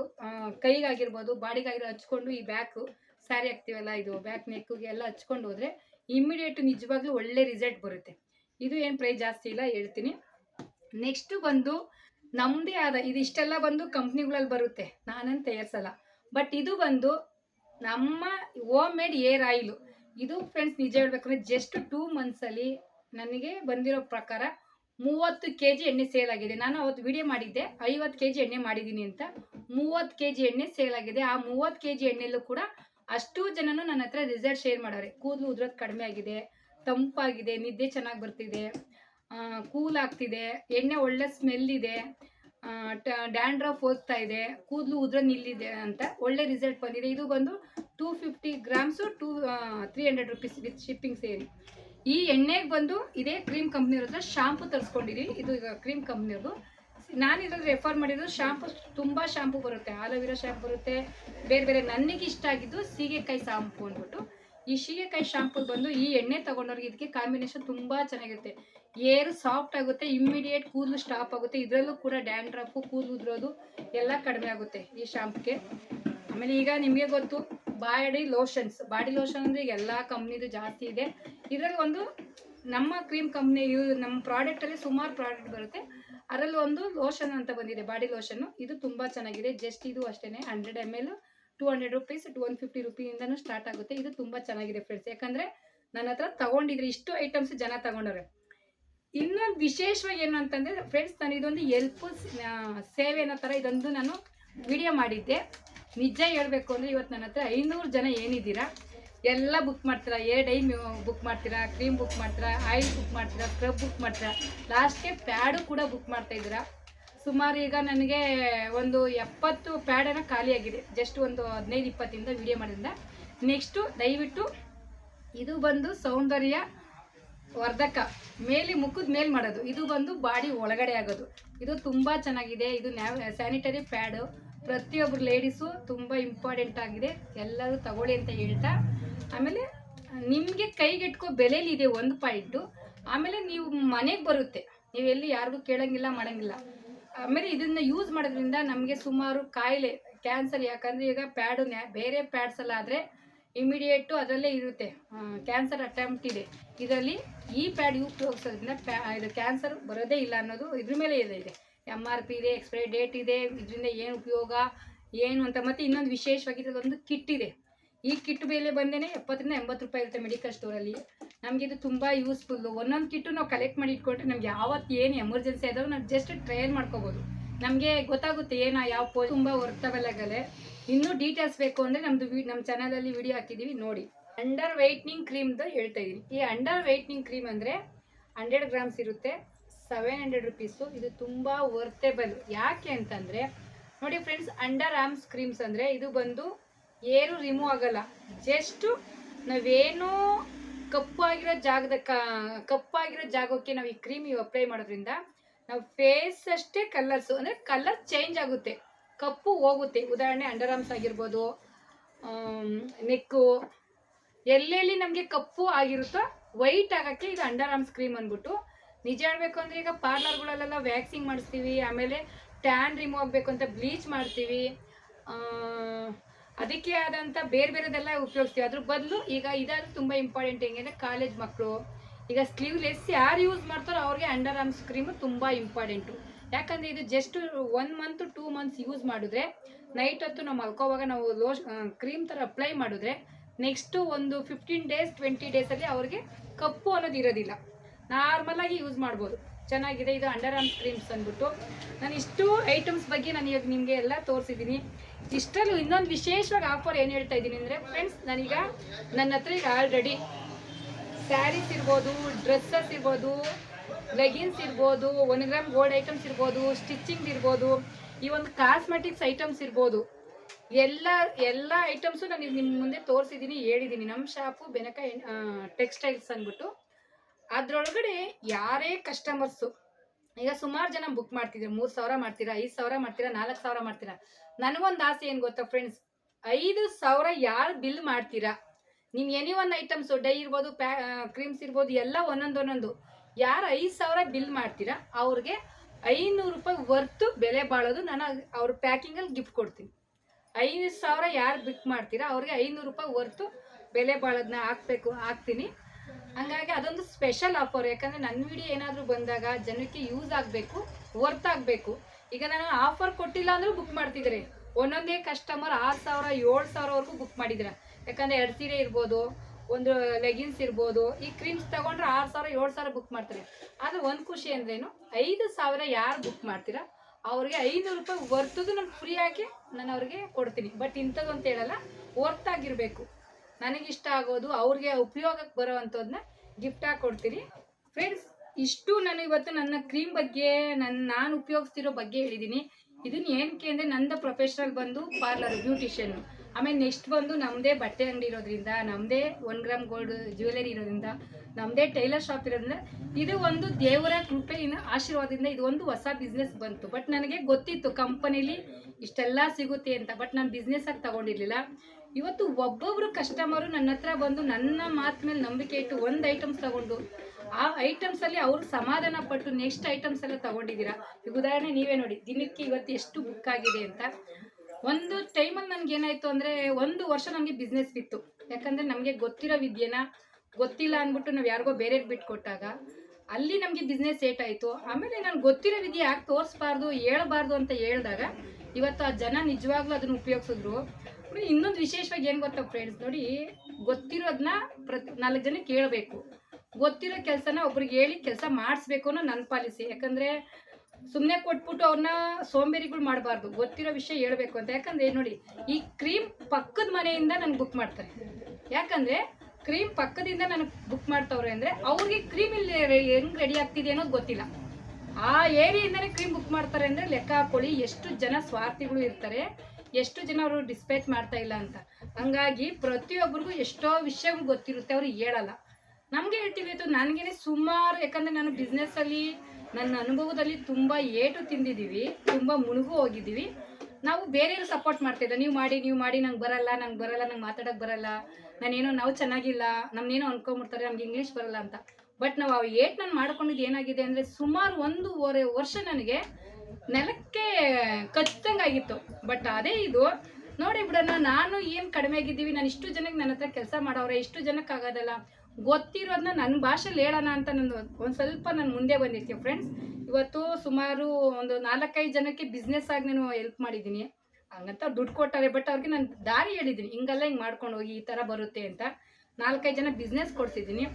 ಕೈಗಾಗಿರ್ಬೋದು ಬಾಡಿಗಾಗಿರೋ ಹಚ್ಕೊಂಡು ಈ ಬ್ಯಾಕು ಸ್ಯಾರಿ ಹಾಕ್ತೀವಲ್ಲ ಇದು ಬ್ಯಾಕ್ ನೆಕ್ಕಿಗೆ ಎಲ್ಲ ಹಚ್ಕೊಂಡು ಹೋದರೆ ಇಮ್ಮಿಡಿಯೇಟ್ ನಿಜವಾಗ್ಲೂ ಒಳ್ಳೆ ರಿಸಲ್ಟ್ ಬರುತ್ತೆ. ಇದು ಏನು ಪ್ರೈಸ್ ಜಾಸ್ತಿ ಇಲ್ಲ ಹೇಳ್ತೀನಿ. ನೆಕ್ಸ್ಟು ಬಂದು ನಮ್ಮದೇ ಆದ ಇದಿಷ್ಟೆಲ್ಲ ಬಂದು ಕಂಪ್ನಿಗಳಲ್ಲಿ ಬರುತ್ತೆ. ನಾನಂತ ತಯಾರಿಸಲ್ಲ. ಬಟ್ ಇದು ಬಂದು ನಮ್ಮ ಹೋಮ್ ಮೇಡ್ ಏರ್ ಆಯಿಲು ಇದು ಫ್ರೆಂಡ್ಸ್ ನಿಜ ಹೇಳ್ಬೇಕಂದ್ರೆ ಜಸ್ಟ್ ಟೂ ಮಂತ್ಸಲ್ಲಿ ನನಗೆ ಬಂದಿರೋ ಪ್ರಕಾರ ಮೂವತ್ತು ಕೆ ಜಿ ಎಣ್ಣೆ ಸೇಲ್ ಆಗಿದೆ. ನಾನು ಅವತ್ತು ವಿಡಿಯೋ ಮಾಡಿದ್ದೆ, ಐವತ್ತು ಕೆ ಜಿ ಎಣ್ಣೆ ಮಾಡಿದ್ದೀನಿ ಅಂತ. ಮೂವತ್ತು ಕೆ ಜಿ ಎಣ್ಣೆ ಸೇಲ್ ಆಗಿದೆ. ಆ ಮೂವತ್ತು ಕೆ ಜಿ ಎಣ್ಣೆಲ್ಲೂ ಕೂಡ ಅಷ್ಟು ಜನನು ನನ್ನ ಹತ್ರ ರಿಸಲ್ಟ್ ಶೇರ್ ಮಾಡೋರೆ ಕೂದಲು ಉದ್ರೋದು ಕಡಿಮೆ ಆಗಿದೆ, ತಂಪಾಗಿದೆ, ನಿದ್ದೆ ಚೆನ್ನಾಗಿ ಬರ್ತಿದೆ. ಕೂಲ್ ಆಗ್ತಿದೆ, ಎಣ್ಣೆ ಒಳ್ಳೆ ಸ್ಮೆಲ್ ಇದೆ ಡ್ಯಾಂಡ್ರಫ್ ಹೋಗ್ತಾ ಇದೆ, ಕೂದಲು ಉದ್ರ ನಿಲ್ಲಿದೆ ಅಂತ ಒಳ್ಳೆ ರಿಸಲ್ಟ್ ಬಂದಿದೆ. ಇದು ಬಂದು two fifty grams two three hundred rupees with shipping ಸೇರಿ. ಈ ಎಣ್ಣೆಗೆ ಬಂದು ಇದೇ ಕ್ರೀಮ್ ಕಂಪ್ನಿ ಹತ್ರ ಶಾಂಪು ತರಿಸ್ಕೊಂಡಿದ್ದೀನಿ ಇದು ಈಗ ಕ್ರೀಮ್ ಕಂಪ್ನಿಯವ್ರದ್ದು ನಾನು ಇದ್ರಲ್ಲಿ ರೆಫರ್ ಮಾಡಿದ್ರು ಶಾಂಪು ತುಂಬ ಶಾಂಪು ಬರುತ್ತೆ. ಆಲೋವೆರಾ ಶಾಂಪು ಬರುತ್ತೆ. ಬೇರೆ ಬೇರೆ ನನಗೆ ಇಷ್ಟ ಆಗಿದ್ದು ಸೀಗೆಕಾಯಿ ಶಾಂಪು ಅಂದ್ಬಿಟ್ಟು. ಈ ಸೀಗೆಕಾಯಿ ಶಾಂಪು ಬಂದು ಈ ಎಣ್ಣೆ ತಗೊಂಡವ್ರಿಗೆ ಇದಕ್ಕೆ ಕಾಂಬಿನೇಷನ್ ತುಂಬ ಚೆನ್ನಾಗಿರುತ್ತೆ. ಏರ್ ಸಾಫ್ಟ್ ಆಗುತ್ತೆ ಇಮ್ಮಿಡಿಯೇಟ್ ಕೂದಲು ಸ್ಟಾಪ್ ಆಗುತ್ತೆ. ಇದರಲ್ಲೂ ಕೂಡ ಡ್ಯಾಂಡ್ರಫು ಕೂದಲು ಉದ್ರೋದು ಎಲ್ಲ ಕಡಿಮೆ ಆಗುತ್ತೆ ಈ ಶಾಂಪ್ಗೆ ಆಮೇಲೆ ಈಗ ನಿಮಗೆ ಗೊತ್ತು ಬಾಡಿ ಲೋಷನ್ಸ್ ಬಾಡಿ ಲೋಷನ್ ಅಂದರೆ ಈಗ ಎಲ್ಲ ಕಂಪ್ನಿದು ಜಾಸ್ತಿ ಇದೆ. ಇದರಲ್ಲಿ ಒಂದು ನಮ್ಮ ಕ್ರೀಮ್ ಕಂಪ್ನಿ ನಮ್ಮ ಪ್ರಾಡಕ್ಟಲ್ಲಿ ಸುಮಾರು ಪ್ರಾಡಕ್ಟ್ ಬರುತ್ತೆ. ಅದರಲ್ಲಿ ಒಂದು ಲೋಷನ್ ಅಂತ ಬಂದಿದೆ ಬಾಡಿ ಲೋಷನ್ನು ಇದು ತುಂಬ ಚೆನ್ನಾಗಿದೆ. ಜಸ್ಟ್ ಇದು ಅಷ್ಟೇ hundred M L two hundred rupees to one fifty ರುಪಿಯಿಂದನೂ start ಆಗುತ್ತೆ. ಇದು ತುಂಬ ಚೆನ್ನಾಗಿದೆ ಫ್ರೆಂಡ್ಸ್ ಯಾಕಂದರೆ ನನ್ನ ಹತ್ರ ತಗೊಂಡಿದ್ರೆ ಇಷ್ಟು ಐಟಮ್ಸ್ ಜನ ತಗೊಂಡವ್ರೆ. ಇನ್ನೊಂದು ವಿಶೇಷವಾಗಿ ಏನು ಅಂತಂದರೆ ಫ್ರೆಂಡ್ಸ್ ನಾನು ಇದೊಂದು ಎಲ್ಪ್ ಸೇವೆ ಅನ್ನೋ ಥರ ಇದೊಂದು ನಾನು ವಿಡಿಯೋ ಮಾಡಿದ್ದೆ. ನಿಜ ಹೇಳಬೇಕು ಅಂದರೆ ಇವತ್ತು ನನ್ನ ಹತ್ರ ಐನೂರು ಜನ ಏನಿದ್ದೀರಾ? ಎಲ್ಲ ಬುಕ್ ಮಾಡ್ತೀರಾ? ಏರ್ ಡೈ ಬುಕ್ ಮಾಡ್ತೀರಾ? ಕ್ರೀಮ್ ಬುಕ್ ಮಾಡ್ತೀರಾ? ಆಯಿಲ್ ಬುಕ್ ಮಾಡ್ತೀರಾ? ಸ್ಕ್ರಬ್ ಬುಕ್ ಮಾಡ್ತೀರಾ? ಲಾಸ್ಟ್ಗೆ ಪ್ಯಾಡು ಕೂಡ ಬುಕ್ ಮಾಡ್ತಾ ಇದ್ದೀರಾ? ಸುಮಾರು ಈಗ ನನಗೆ ಒಂದು ಎಪ್ಪತ್ತು ಪ್ಯಾಡನ ಖಾಲಿಯಾಗಿದೆ. ಜಸ್ಟ್ ಒಂದು ಹದಿನೈದು, ಇಪ್ಪತ್ತಿಂದ ವಿಡಿಯೋ ಮಾಡಿದ್ರಿಂದ. ನೆಕ್ಸ್ಟು ದಯವಿಟ್ಟು ಇದು ಬಂದು ಸೌಂದರ್ಯ ವರ್ಧಕ. ಮೇಲೆ ಮುಖದ ಮೇಲೆ ಮಾಡೋದು. ಇದು ಬಂದು ಬಾಡಿ ಒಳಗಡೆ ಆಗೋದು. ಇದು ತುಂಬ ಚೆನ್ನಾಗಿದೆ. ಇದು ಸ್ಯಾನಿಟರಿ ಪ್ಯಾಡು ಪ್ರತಿಯೊಬ್ಬರು ಲೇಡೀಸು ತುಂಬ ಇಂಪಾರ್ಟೆಂಟ್ ಆಗಿದೆ. ಎಲ್ಲರೂ ತಗೊಳ್ಳಿ ಅಂತ ಹೇಳ್ತಾ. ಆಮೇಲೆ ನಿಮಗೆ ಕೈಗೆಟ್ಕೋ ಬೆಲೆಲಿದೆ ಒಂದು ಪಾಯಿಂಟು ಆಮೇಲೆ ನೀವು ಮನೆಗೆ ಬರುತ್ತೆ. ನೀವೆಲ್ಲಿ ಯಾರಿಗೂ ಕೇಳೋಂಗಿಲ್ಲ, ಮಾಡಂಗಿಲ್ಲ. ಆಮೇಲೆ ಇದನ್ನ ಯೂಸ್ ಮಾಡೋದ್ರಿಂದ ನಮಗೆ ಸುಮಾರು ಕಾಯಿಲೆ ಕ್ಯಾನ್ಸರ್ ಯಾಕಂದರೆ ಈಗ ಪ್ಯಾಡು ಬೇರೆ ಪ್ಯಾಡ್ಸ್ ಎಲ್ಲ ಆದರೆ ಇಮಿಡಿಯೇಟು ಅದರಲ್ಲೇ ಇರುತ್ತೆ. ಕ್ಯಾನ್ಸರ್ ಅಟೆಂಪ್ಟ್ ಇದೆ. ಇದರಲ್ಲಿ ಈ ಪ್ಯಾಡ್ ಉಪಯೋಗಿಸೋದ್ರಿಂದ ಪ್ಯಾ ಇದು ಕ್ಯಾನ್ಸರ್ ಬರೋದೇ ಇಲ್ಲ ಅನ್ನೋದು ಇದ್ರ ಮೇಲೆ ಇದೆ ಇದೆ. ಎಂ ಆರ್ ಪಿ ಇದೆ ಎಕ್ಸ್ಪೈರಿ ಡೇಟ್ ಇದೆ, ಇದರಿಂದ ಏನು ಉಪಯೋಗ, ಏನು ಅಂತ. ಮತ್ತೆ ಇನ್ನೊಂದು ವಿಶೇಷವಾಗಿ ಇದೊಂದು ಕಿಟ್ ಇದೆ. ಈ ಕಿಟ್ ಬೆಲೆ ಬಂದೇನೆ ಎಪ್ಪತ್ತರಿಂದ ಎಂಬತ್ತು ರೂಪಾಯಿ ಇರುತ್ತೆ ಮೆಡಿಕಲ್ ಸ್ಟೋರಲ್ಲಿ ನಮಗೆ ಇದು ತುಂಬ ಯೂಸ್ಫುಲ್ಲು ಒಂದೊಂದು ಕಿಟ್ಟು ನಾವು ಕಲೆಕ್ಟ್ ಮಾಡಿ ಇಟ್ಕೊಂಡ್ರೆ ನಮ್ಗೆ ಯಾವತ್ತು ಏನು ಎಮರ್ಜೆನ್ಸಿ ಆದರೂ ನಾವು ಜಸ್ಟ್ ಟ್ರೈನ್ ಮಾಡ್ಕೋಬೋದು. ನಮಗೆ ಗೊತ್ತಾಗುತ್ತೆ ಏನೋ, ಯಾವ ತುಂಬ ಆಗಲೇ ಆಗಲೆ ಇನ್ನೂ ಡೀಟೇಲ್ಸ್ ಬೇಕು ಅಂದರೆ ನಮ್ಮದು ವಿ ನಮ್ಮ ಚಾನಲಲ್ಲಿ ವಿಡಿಯೋ ಹಾಕಿದ್ದೀವಿ ನೋಡಿ. ಅಂಡರ್ ವೈಟ್ನಿಂಗ್ ಕ್ರೀಮ್ದು ಹೇಳ್ತಾ ಇದ್ದೀನಿ ಈ ಅಂಡರ್ ವೈಟ್ನಿಂಗ್ ಕ್ರೀಮ್ ಅಂದರೆ ಹಂಡ್ರೆಡ್ ಗ್ರಾಮ್ಸ್ ಇರುತ್ತೆ ಸೆವೆನ್ ಹಂಡ್ರೆಡ್ ರುಪೀಸು ಇದು ತುಂಬ ವರ್ತೆಬಲ್ ಯಾಕೆ ಅಂತಂದರೆ, ನೋಡಿ ಫ್ರೆಂಡ್ಸ್ ಅಂಡರ್ ಆರ್ಮ್ಸ್ ಕ್ರೀಮ್ಸ್ ಅಂದರೆ ಇದು ಬಂದು ಏನು ರಿಮೂವ್ ಆಗಲ್ಲ. ಜಸ್ಟು ನಾವೇನೋ ಕಪ್ಪಾಗಿರೋ ಜಾಗದ ಕಪ್ಪಾಗಿರೋ ಜಾಗಕ್ಕೆ ನಾವು ಈ ಕ್ರೀಮ್ ಅಪ್ಲೈ ಮಾಡೋದ್ರಿಂದ ನಾವು ಫೇಸ್ ಅಷ್ಟೇ ಕಲರ್ಸು ಅಂದರೆ ಕಲರ್ ಚೇಂಜ್ ಆಗುತ್ತೆ. ಕಪ್ಪು ಹೋಗುತ್ತೆ. ಉದಾಹರಣೆ ಅಂಡರ್ ಆರ್ಮ್ಸ್ ಆಗಿರ್ಬೋದು ನೆಕ್ಕು ಎಲ್ಲೆಲ್ಲಿ ನಮಗೆ ಕಪ್ಪು ಆಗಿರುತ್ತೋ ವೈಟ್ ಆಗೋಕ್ಕೆ ಇದು ಅಂಡರ್ ಆರ್ಮ್ಸ್ ಕ್ರೀಮ್ ಅಂದ್ಬಿಟ್ಟು, ನಿಜ ಹೇಳ್ಬೇಕು ಅಂದರೆ ಈಗ ಪಾರ್ಲರ್ಗಳಲ್ಲೆಲ್ಲ ವ್ಯಾಕ್ಸಿಂಗ್ ಮಾಡಿಸ್ತೀವಿ, ಆಮೇಲೆ ಟ್ಯಾನ್ ರಿಮೂವ್ ಆಗಬೇಕು ಅಂತ ಬ್ಲೀಚ್ ಮಾಡ್ತೀವಿ ಅದಕ್ಕೆ ಆದಂಥ ಬೇರೆ ಬೇರೆದೆಲ್ಲ ಉಪಯೋಗಿಸ್ತೀವಿ. ಅದ್ರ ಬದಲು ಈಗ ಇದಾದ್ರೆ ತುಂಬ ಇಂಪಾರ್ಟೆಂಟ್ ಹೆಂಗೆ ಕಾಲೇಜ್ ಮಕ್ಕಳು ಈಗ ಸ್ಲೀವ್ಲೆಸ್ ಯಾರು ಯೂಸ್ ಮಾಡ್ತಾರೋ ಅವ್ರಿಗೆ ಅಂಡರ್ ಆರ್ಮ್ಸ್ ಕ್ರೀಮು ತುಂಬ ಇಂಪಾರ್ಟೆಂಟು ಯಾಕಂದರೆ ಇದು just one month two months use ಮಾಡಿದ್ರೆ ನೈಟ್ ಹೊತ್ತು ನಾವು ಮಲ್ಕೋವಾಗ ನಾವು ಲೋಶ್ ಕ್ರೀಮ್ ಥರ ಅಪ್ಲೈ ಮಾಡಿದ್ರೆ ನೆಕ್ಸ್ಟು ಒಂದು ಫಿಫ್ಟೀನ್ ಡೇಸ್ ಟ್ವೆಂಟಿ ಡೇಸಲ್ಲಿ ಅವ್ರಿಗೆ ಕಪ್ಪು ಅನ್ನೋದು ಇರೋದಿಲ್ಲ. ನಾರ್ಮಲಾಗಿ ಯೂಸ್ ಮಾಡ್ಬೋದು. ಚೆನ್ನಾಗಿದೆ ಇದು ಅಂಡರ್ ಆರ್ಮ್ಸ್ ಕ್ರೀಮ್ಸ್ ಅಂದ್ಬಿಟ್ಟು. ನಾನು ಇಷ್ಟು ಐಟಮ್ಸ್ ಬಗ್ಗೆ ನಾನು ಇವಾಗ ನಿಮಗೆ ಎಲ್ಲ ತೋರಿಸಿದ್ದೀನಿ ಇಷ್ಟರಲ್ಲೂ ಇನ್ನೊಂದು ವಿಶೇಷವಾಗಿ ಆಫರ್ ಏನು ಹೇಳ್ತಾ ಇದ್ದೀನಿ ಅಂದರೆ ಫ್ರೆಂಡ್ಸ್ ನನಗೆ ನನ್ನ ಹತ್ರ ಈಗ ಆಲ್ರೆಡಿ ಸ್ಯಾರೀಸ್ ಇರ್ಬೋದು ಡ್ರೆಸ್ಸಸ್ ಇರ್ಬೋದು ಲೆಗಿನ್ಸ್ ಇರ್ಬೋದು ಒನ್ ಗ್ರಾಮ್ ಗೋಲ್ಡ್ ಐಟಮ್ಸ್ ಇರ್ಬೋದು ಸ್ಟಿಚಿಂಗ್ ಇರ್ಬೋದು, ಈ ಒಂದು ಕಾಸ್ಮೆಟಿಕ್ಸ್ ಐಟಮ್ಸ್ ಇರ್ಬೋದು. ಎಲ್ಲ ಎಲ್ಲ ಐಟಮ್ಸು ನಾನು ನಿಮ್ಮ ಮುಂದೆ ತೋರಿಸಿದ್ದೀನಿ ಹೇಳಿದ್ದೀನಿ ನಮ್ಮ ಶಾಪು ಬೆನಕ ಟೆಕ್ಸ್ಟೈಲ್ಸ್ ಅಂದ್ಬಿಟ್ಟು. ಅದರೊಳಗಡೆ ಯಾರೇ ಕಸ್ಟಮರ್ಸು ಈಗ ಸುಮಾರು ಜನ ಬುಕ್ ಮಾಡ್ತಿದ್ರು ಮೂರು ಸಾವಿರ ಮಾಡ್ತೀರಾ, ಐದು ಸಾವಿರ ಮಾಡ್ತೀರಾ, ನಾಲ್ಕು ಸಾವಿರ ಮಾಡ್ತೀರಾ? ನನಗೊಂದು ಆಸೆ ಏನು ಗೊತ್ತಾ ಫ್ರೆಂಡ್ಸ್ ಐದು ಸಾವಿರ ಯಾರು ಬಿಲ್ ಮಾಡ್ತೀರಾ? ನೀವು ಎನಿ ಒನ್ ಐಟಮ್ಸು ಡೈ ಇರ್ಬೋದು ಪ್ಯಾ ಕ್ರೀಮ್ಸ್ ಇರ್ಬೋದು, ಎಲ್ಲ ಒಂದೊಂದು ಒಂದೊಂದು. ಯಾರು ಐದು ಸಾವಿರ ಬಿಲ್ ಮಾಡ್ತೀರಾ, ಅವ್ರಿಗೆ ಐನೂರು ರೂಪಾಯಿ ವರ್ತು ಬೆಲೆ ಬಾಳೋದು ನಾನು ಅವ್ರ ಪ್ಯಾಕಿಂಗಲ್ಲಿ ಗಿಫ್ಟ್ ಕೊಡ್ತೀನಿ. ಐದು ಸಾವಿರ ಯಾರು ಬಿಕ್ ಮಾಡ್ತೀರಾ, ಅವ್ರಿಗೆ ಐನೂರು ರೂಪಾಯಿ ವರ್ತು ಬೆಲೆ ಬಾಳೋದನ್ನ ಹಾಕ್ಬೇಕು, ಹಾಕ್ತೀನಿ. ಹಂಗಾಗಿ ಅದೊಂದು ಸ್ಪೆಷಲ್ ಆಫರ್ ಯಾಕಂದ್ರೆ ನನ್ನ ವಿಡಿಯೋ ಏನಾದರೂ ಬಂದಾಗ ಜನಕ್ಕೆ ಯೂಸ್ ಆಗಬೇಕು ವರ್ತ್ ಆಗಬೇಕು. ಈಗ ನಾನು ಆಫರ್ ಕೊಟ್ಟಿಲ್ಲ ಅಂದರೂ ಬುಕ್ ಮಾಡ್ತಿದ್ದಾರೆ. ಒಂದೊಂದೇ ಕಸ್ಟಮರ್ ಆರು ಸಾವಿರ, ಏಳು ಸಾವಿರವರೆಗೂ ಬುಕ್ ಮಾಡಿದ್ರ ಯಾಕಂದರೆ ಎರಡು ಸೀರೆ ಇರ್ಬೋದು, ಒಂದು ಲೆಗಿನ್ಸ್ ಇರ್ಬೋದು, ಈ ಕ್ರೀಮ್ಸ್ ತಗೊಂಡ್ರೆ ಆರು ಸಾವಿರ, ಏಳು ಸಾವಿರ ಬುಕ್ ಮಾಡ್ತಾರೆ. ಆದರೆ ಒಂದು ಖುಷಿ ಅಂದ್ರೇನು, ಐದು ಸಾವಿರ ಯಾರು ಬುಕ್ ಮಾಡ್ತೀರಾ, ಅವ್ರಿಗೆ ಐನೂರು ರೂಪಾಯಿ ವರ್ತದ್ದು ನಾನು ಫ್ರೀಯಾಗಿ ನಾನು ಅವ್ರಿಗೆ ಕೊಡ್ತೀನಿ. ಬಟ್ ಇಂಥದ್ದು ಅಂತ ಹೇಳಲ್ಲ ವರ್ತ್ ಆಗಿರಬೇಕು. ನನಗಿಷ್ಟ ಆಗೋದು, ಅವ್ರಿಗೆ ಉಪಯೋಗಕ್ಕೆ ಬರೋ ಅಂಥದ್ದನ್ನ ಗಿಫ್ಟಾಗಿ ಕೊಡ್ತೀನಿ. ಫ್ರೆಂಡ್ಸ್ ಇಷ್ಟು ನಾನು ಇವತ್ತು ನನ್ನ ಕ್ರೀಮ್ ಬಗ್ಗೆ ನನ್ನ ನಾನು ಉಪಯೋಗಿಸ್ತಿರೋ ಬಗ್ಗೆ ಹೇಳಿದ್ದೀನಿ ಇದನ್ನ ಏನಕ್ಕೆ ಅಂದರೆ ನಂದು ಪ್ರೊಫೆಷನಲ್ ಬಂದು ಪಾರ್ಲರ್ ಬ್ಯೂಟಿಷಿಯನ್ನು ಆಮೇಲೆ ನೆಕ್ಸ್ಟ್ ಬಂದು ನಮ್ಮದೇ ಬಟ್ಟೆ ಅಂಗಡಿ ಇರೋದ್ರಿಂದ ನಮ್ಮದೇ ಒನ್ ಗ್ರಾಮ್ ಗೋಲ್ಡ್ ಜ್ಯುವೆಲರಿ ಇರೋದ್ರಿಂದ ನಮ್ಮದೇ ಟೈಲರ್ ಶಾಪ್ ಇರೋದ್ರಿಂದ, ಇದು ಒಂದು ದೇವರ ಕೃಪೆಯಿಂದ ಆಶೀರ್ವಾದದಿಂದ ಇದು ಒಂದು ಹೊಸ ಬಿಸ್ನೆಸ್ ಬಂತು. ಬಟ್ ನನಗೆ ಗೊತ್ತಿತ್ತು ಕಂಪನಿಲಿ ಇಷ್ಟೆಲ್ಲ ಸಿಗುತ್ತೆ ಅಂತ ಬಟ್ ನಾನು ಬಿಸ್ನೆಸ್ಸಾಗಿ ತಗೊಂಡಿರ್ಲಿಲ್ಲ. ಇವತ್ತು ಒಬ್ಬೊಬ್ರು ಕಸ್ಟಮರು ನನ್ನ ಹತ್ರ ಬಂದು ನನ್ನ ಮಾತು ಮೇಲೆ ನಂಬಿಕೆ ಇಟ್ಟು ಒಂದು ಐಟಮ್ಸ್ ತಗೊಂಡು, ಆ ಐಟಮ್ಸ್ ಅಲ್ಲಿ ಅವರು ಸಮಾಧಾನ ಪಟ್ಟು ನೆಕ್ಸ್ಟ್ ಐಟಮ್ಸ್ ಎಲ್ಲ ತಗೊಂಡಿದ್ದೀರಾ? ಈಗ ಉದಾಹರಣೆ ನೀವೇ ನೋಡಿ, ದಿನಕ್ಕೆ ಇವತ್ತು ಎಷ್ಟು ಬುಕ್ ಆಗಿದೆ ಅಂತ. ಒಂದು ಟೈಮಲ್ಲಿ ನನಗೆ ಏನಾಯ್ತು ಅಂದರೆ ಒಂದು ವರ್ಷ ನಮಗೆ ಬಿಸ್ನೆಸ್ ಬಿತ್ತು. ಯಾಕಂದರೆ ನಮಗೆ ಗೊತ್ತಿರೋ ವಿದ್ಯೆನ, ಗೊತ್ತಿಲ್ಲ ಅಂದ್ಬಿಟ್ಟು ನಾವು ಯಾರಿಗೋ ಬೇರೆಗೆ ಬಿಟ್ಟು ಕೊಟ್ಟಾಗ, ಅಲ್ಲಿ ನಮಗೆ ಬಿಸ್ನೆಸ್ ಏಟ್ ಆಯಿತು. ಆಮೇಲೆ ನಾನು ಗೊತ್ತಿರೋ ವಿದ್ಯೆ ಯಾಕೆ ತೋರಿಸ್ಬಾರ್ದು, ಹೇಳಬಾರ್ದು ಅಂತ ಹೇಳಿದಾಗ, ಇವತ್ತು ಆ ಜನ ನಿಜವಾಗ್ಲೂ ಅದನ್ನು ಉಪಯೋಗಿಸಿದ್ರು. ಇನ್ನೊಂದು ವಿಶೇಷವಾಗಿ ಏನು ಗೊತ್ತಾ ಫ್ರೆಂಡ್ಸ್ ನೋಡಿ ಗೊತ್ತಿರೋದನ್ನ ಪ್ರತಿ ನಾಲ್ಕು ಜನಕ್ಕೆ ಕೇಳಬೇಕು. ಗೊತ್ತಿರೋ ಕೆಲಸನ ಒಬ್ರಿಗೆ ಹೇಳಿ ಕೆಲಸ ಮಾಡಿಸ್ಬೇಕು ಅನ್ನೋ ನನ್ನ ಪಾಲಿಸಿ ಯಾಕಂದರೆ ಸುಮ್ಮನೆ ಕೊಟ್ಬಿಟ್ಟು ಅವ್ರನ್ನ ಸೋಂಬೇರಿಗಳು ಮಾಡಬಾರ್ದು. ಗೊತ್ತಿರೋ ವಿಷಯ ಹೇಳ್ಬೇಕು ಅಂತ. ಯಾಕಂದ್ರೆ, ನೋಡಿ, ಈ ಕ್ರೀಮ್ ಪಕ್ಕದ ಮನೆಯಿಂದ ನನಗೆ ಬುಕ್ ಮಾಡ್ತಾರೆ. ಯಾಕಂದ್ರೆ ಕ್ರೀಮ್ ಪಕ್ಕದಿಂದ ನನಗೆ ಬುಕ್ ಮಾಡ್ತವ್ರೆ ಅಂದ್ರೆ ಅವ್ರಿಗೆ ಕ್ರೀಮ್ ಇಲ್ಲಿ ಹೆಂಗ್ ರೆಡಿ ಆಗ್ತಿದೆ ಅನ್ನೋದು ಗೊತ್ತಿಲ್ಲ. ಆ ಏರಿಯಿಂದನೇ ಕ್ರೀಮ್ ಬುಕ್ ಮಾಡ್ತಾರೆ ಅಂದ್ರೆ ಲೆಕ್ಕ ಹಾಕೊಳ್ಳಿ. ಎಷ್ಟು ಜನ ಸ್ವಾರ್ಥಿಗಳು ಇರ್ತಾರೆ. ಎಷ್ಟು ಜನ ಅವರು ಡಿಸ್ಪ್ಯಾಚ್ ಮಾಡ್ತಾ ಇಲ್ಲ ಅಂತ. ಹಂಗಾಗಿ ಪ್ರತಿಯೊಬ್ಬರಿಗೂ ಎಷ್ಟೋ ವಿಷಯ ಗೊತ್ತಿರುತ್ತೆ, ಅವ್ರು ಹೇಳಲ್ಲ. ನಮಗೆ ಹೇಳ್ತೀವಿ ಇತ್ತು ನನಗೇನೆ ಸುಮಾರು, ಯಾಕಂದ್ರೆ ನಾನು ಅಲ್ಲಿ, ನನ್ನ ಅನುಭವದಲ್ಲಿ ತುಂಬ ಏಟು ತಿಂದಿದ್ದೀವಿ, ತುಂಬ ಮುಳುಗು ಹೋಗಿದ್ದೀವಿ. ನಾವು ಬೇರೆಯವ್ರು ಸಪೋರ್ಟ್ ಮಾಡ್ತಿದ್ದೆ ನೀವು ಮಾಡಿ ನೀವು ಮಾಡಿ, ನಂಗೆ ಬರಲ್ಲ ನಂಗೆ ಬರಲ್ಲ, ನಂಗೆ ಮಾತಾಡೋಕೆ ಬರಲ್ಲ, ನಾನೇನೋ ನಾವು ಚೆನ್ನಾಗಿಲ್ಲ ನಮ್ಮನ್ನೇನೋ ಅನ್ಕೊಂಬಿಡ್ತಾರೆ ನಮ್ಗೆ ಇಂಗ್ಲೀಷ್ ಬರಲ್ಲ ಅಂತ. ಬಟ್ ನಾವು ಆ ಏಟ್ ನಾನು ಮಾಡ್ಕೊಂಡಿದ್ದು ಏನಾಗಿದೆ ಅಂದರೆ ಸುಮಾರು ಒಂದೂವರೆ ವರ್ಷ ನನಗೆ ನೆಲಕ್ಕೆ ಕಚ್ಚಂಗಾಗಿತ್ತು ಬಟ್ ಅದೇ ಇದು. ನೋಡಿ ಬಿಡೋಣ, ನಾನು ಏನು ಕಡಿಮೆ ಆಗಿದ್ದೀವಿ ನಾನು ಇಷ್ಟು ಜನಕ್ಕೆ ನನ್ನ ಹತ್ರ ಕೆಲಸ ಮಾಡೋರೆ ಇಷ್ಟು ಜನಕ್ಕೆ ಆಗೋದಲ್ಲ ಗೊತ್ತಿರೋದನ್ನ ನನ್ನ ಭಾಷೆಲಿ ಹೇಳೋಣ ಅಂತ ನಾನು ಒಂದು ಸ್ವಲ್ಪ ನಾನು ಮುಂದೆ ಬಂದಿರ್ತೀನಿ ಫ್ರೆಂಡ್ಸ್ ಇವತ್ತು ಸುಮಾರು ಒಂದು ನಾಲ್ಕೈದು ಜನಕ್ಕೆ ಬಿಸ್ನೆಸ್ ಆಗಿ ನಾನು ಹೆಲ್ಪ್ ಮಾಡಿದ್ದೀನಿ. ಹಂಗಂತ ದುಡ್ಡು ಕೊಟ್ಟಾರೆ ಬಟ್ ಅವ್ರಿಗೆ ನಾನು ದಾರಿ ಹೇಳಿದ್ದೀನಿ. ಹಿಂಗೆಲ್ಲ ಹಿಂಗೆ ಮಾಡ್ಕೊಂಡು ಹೋಗಿ ಈ ಥರ ಬರುತ್ತೆ ಅಂತ. ನಾಲ್ಕೈದು ಜನ ಬಿಸ್ನೆಸ್ ಕೊಡ್ಸಿದ್ದೀನಿ.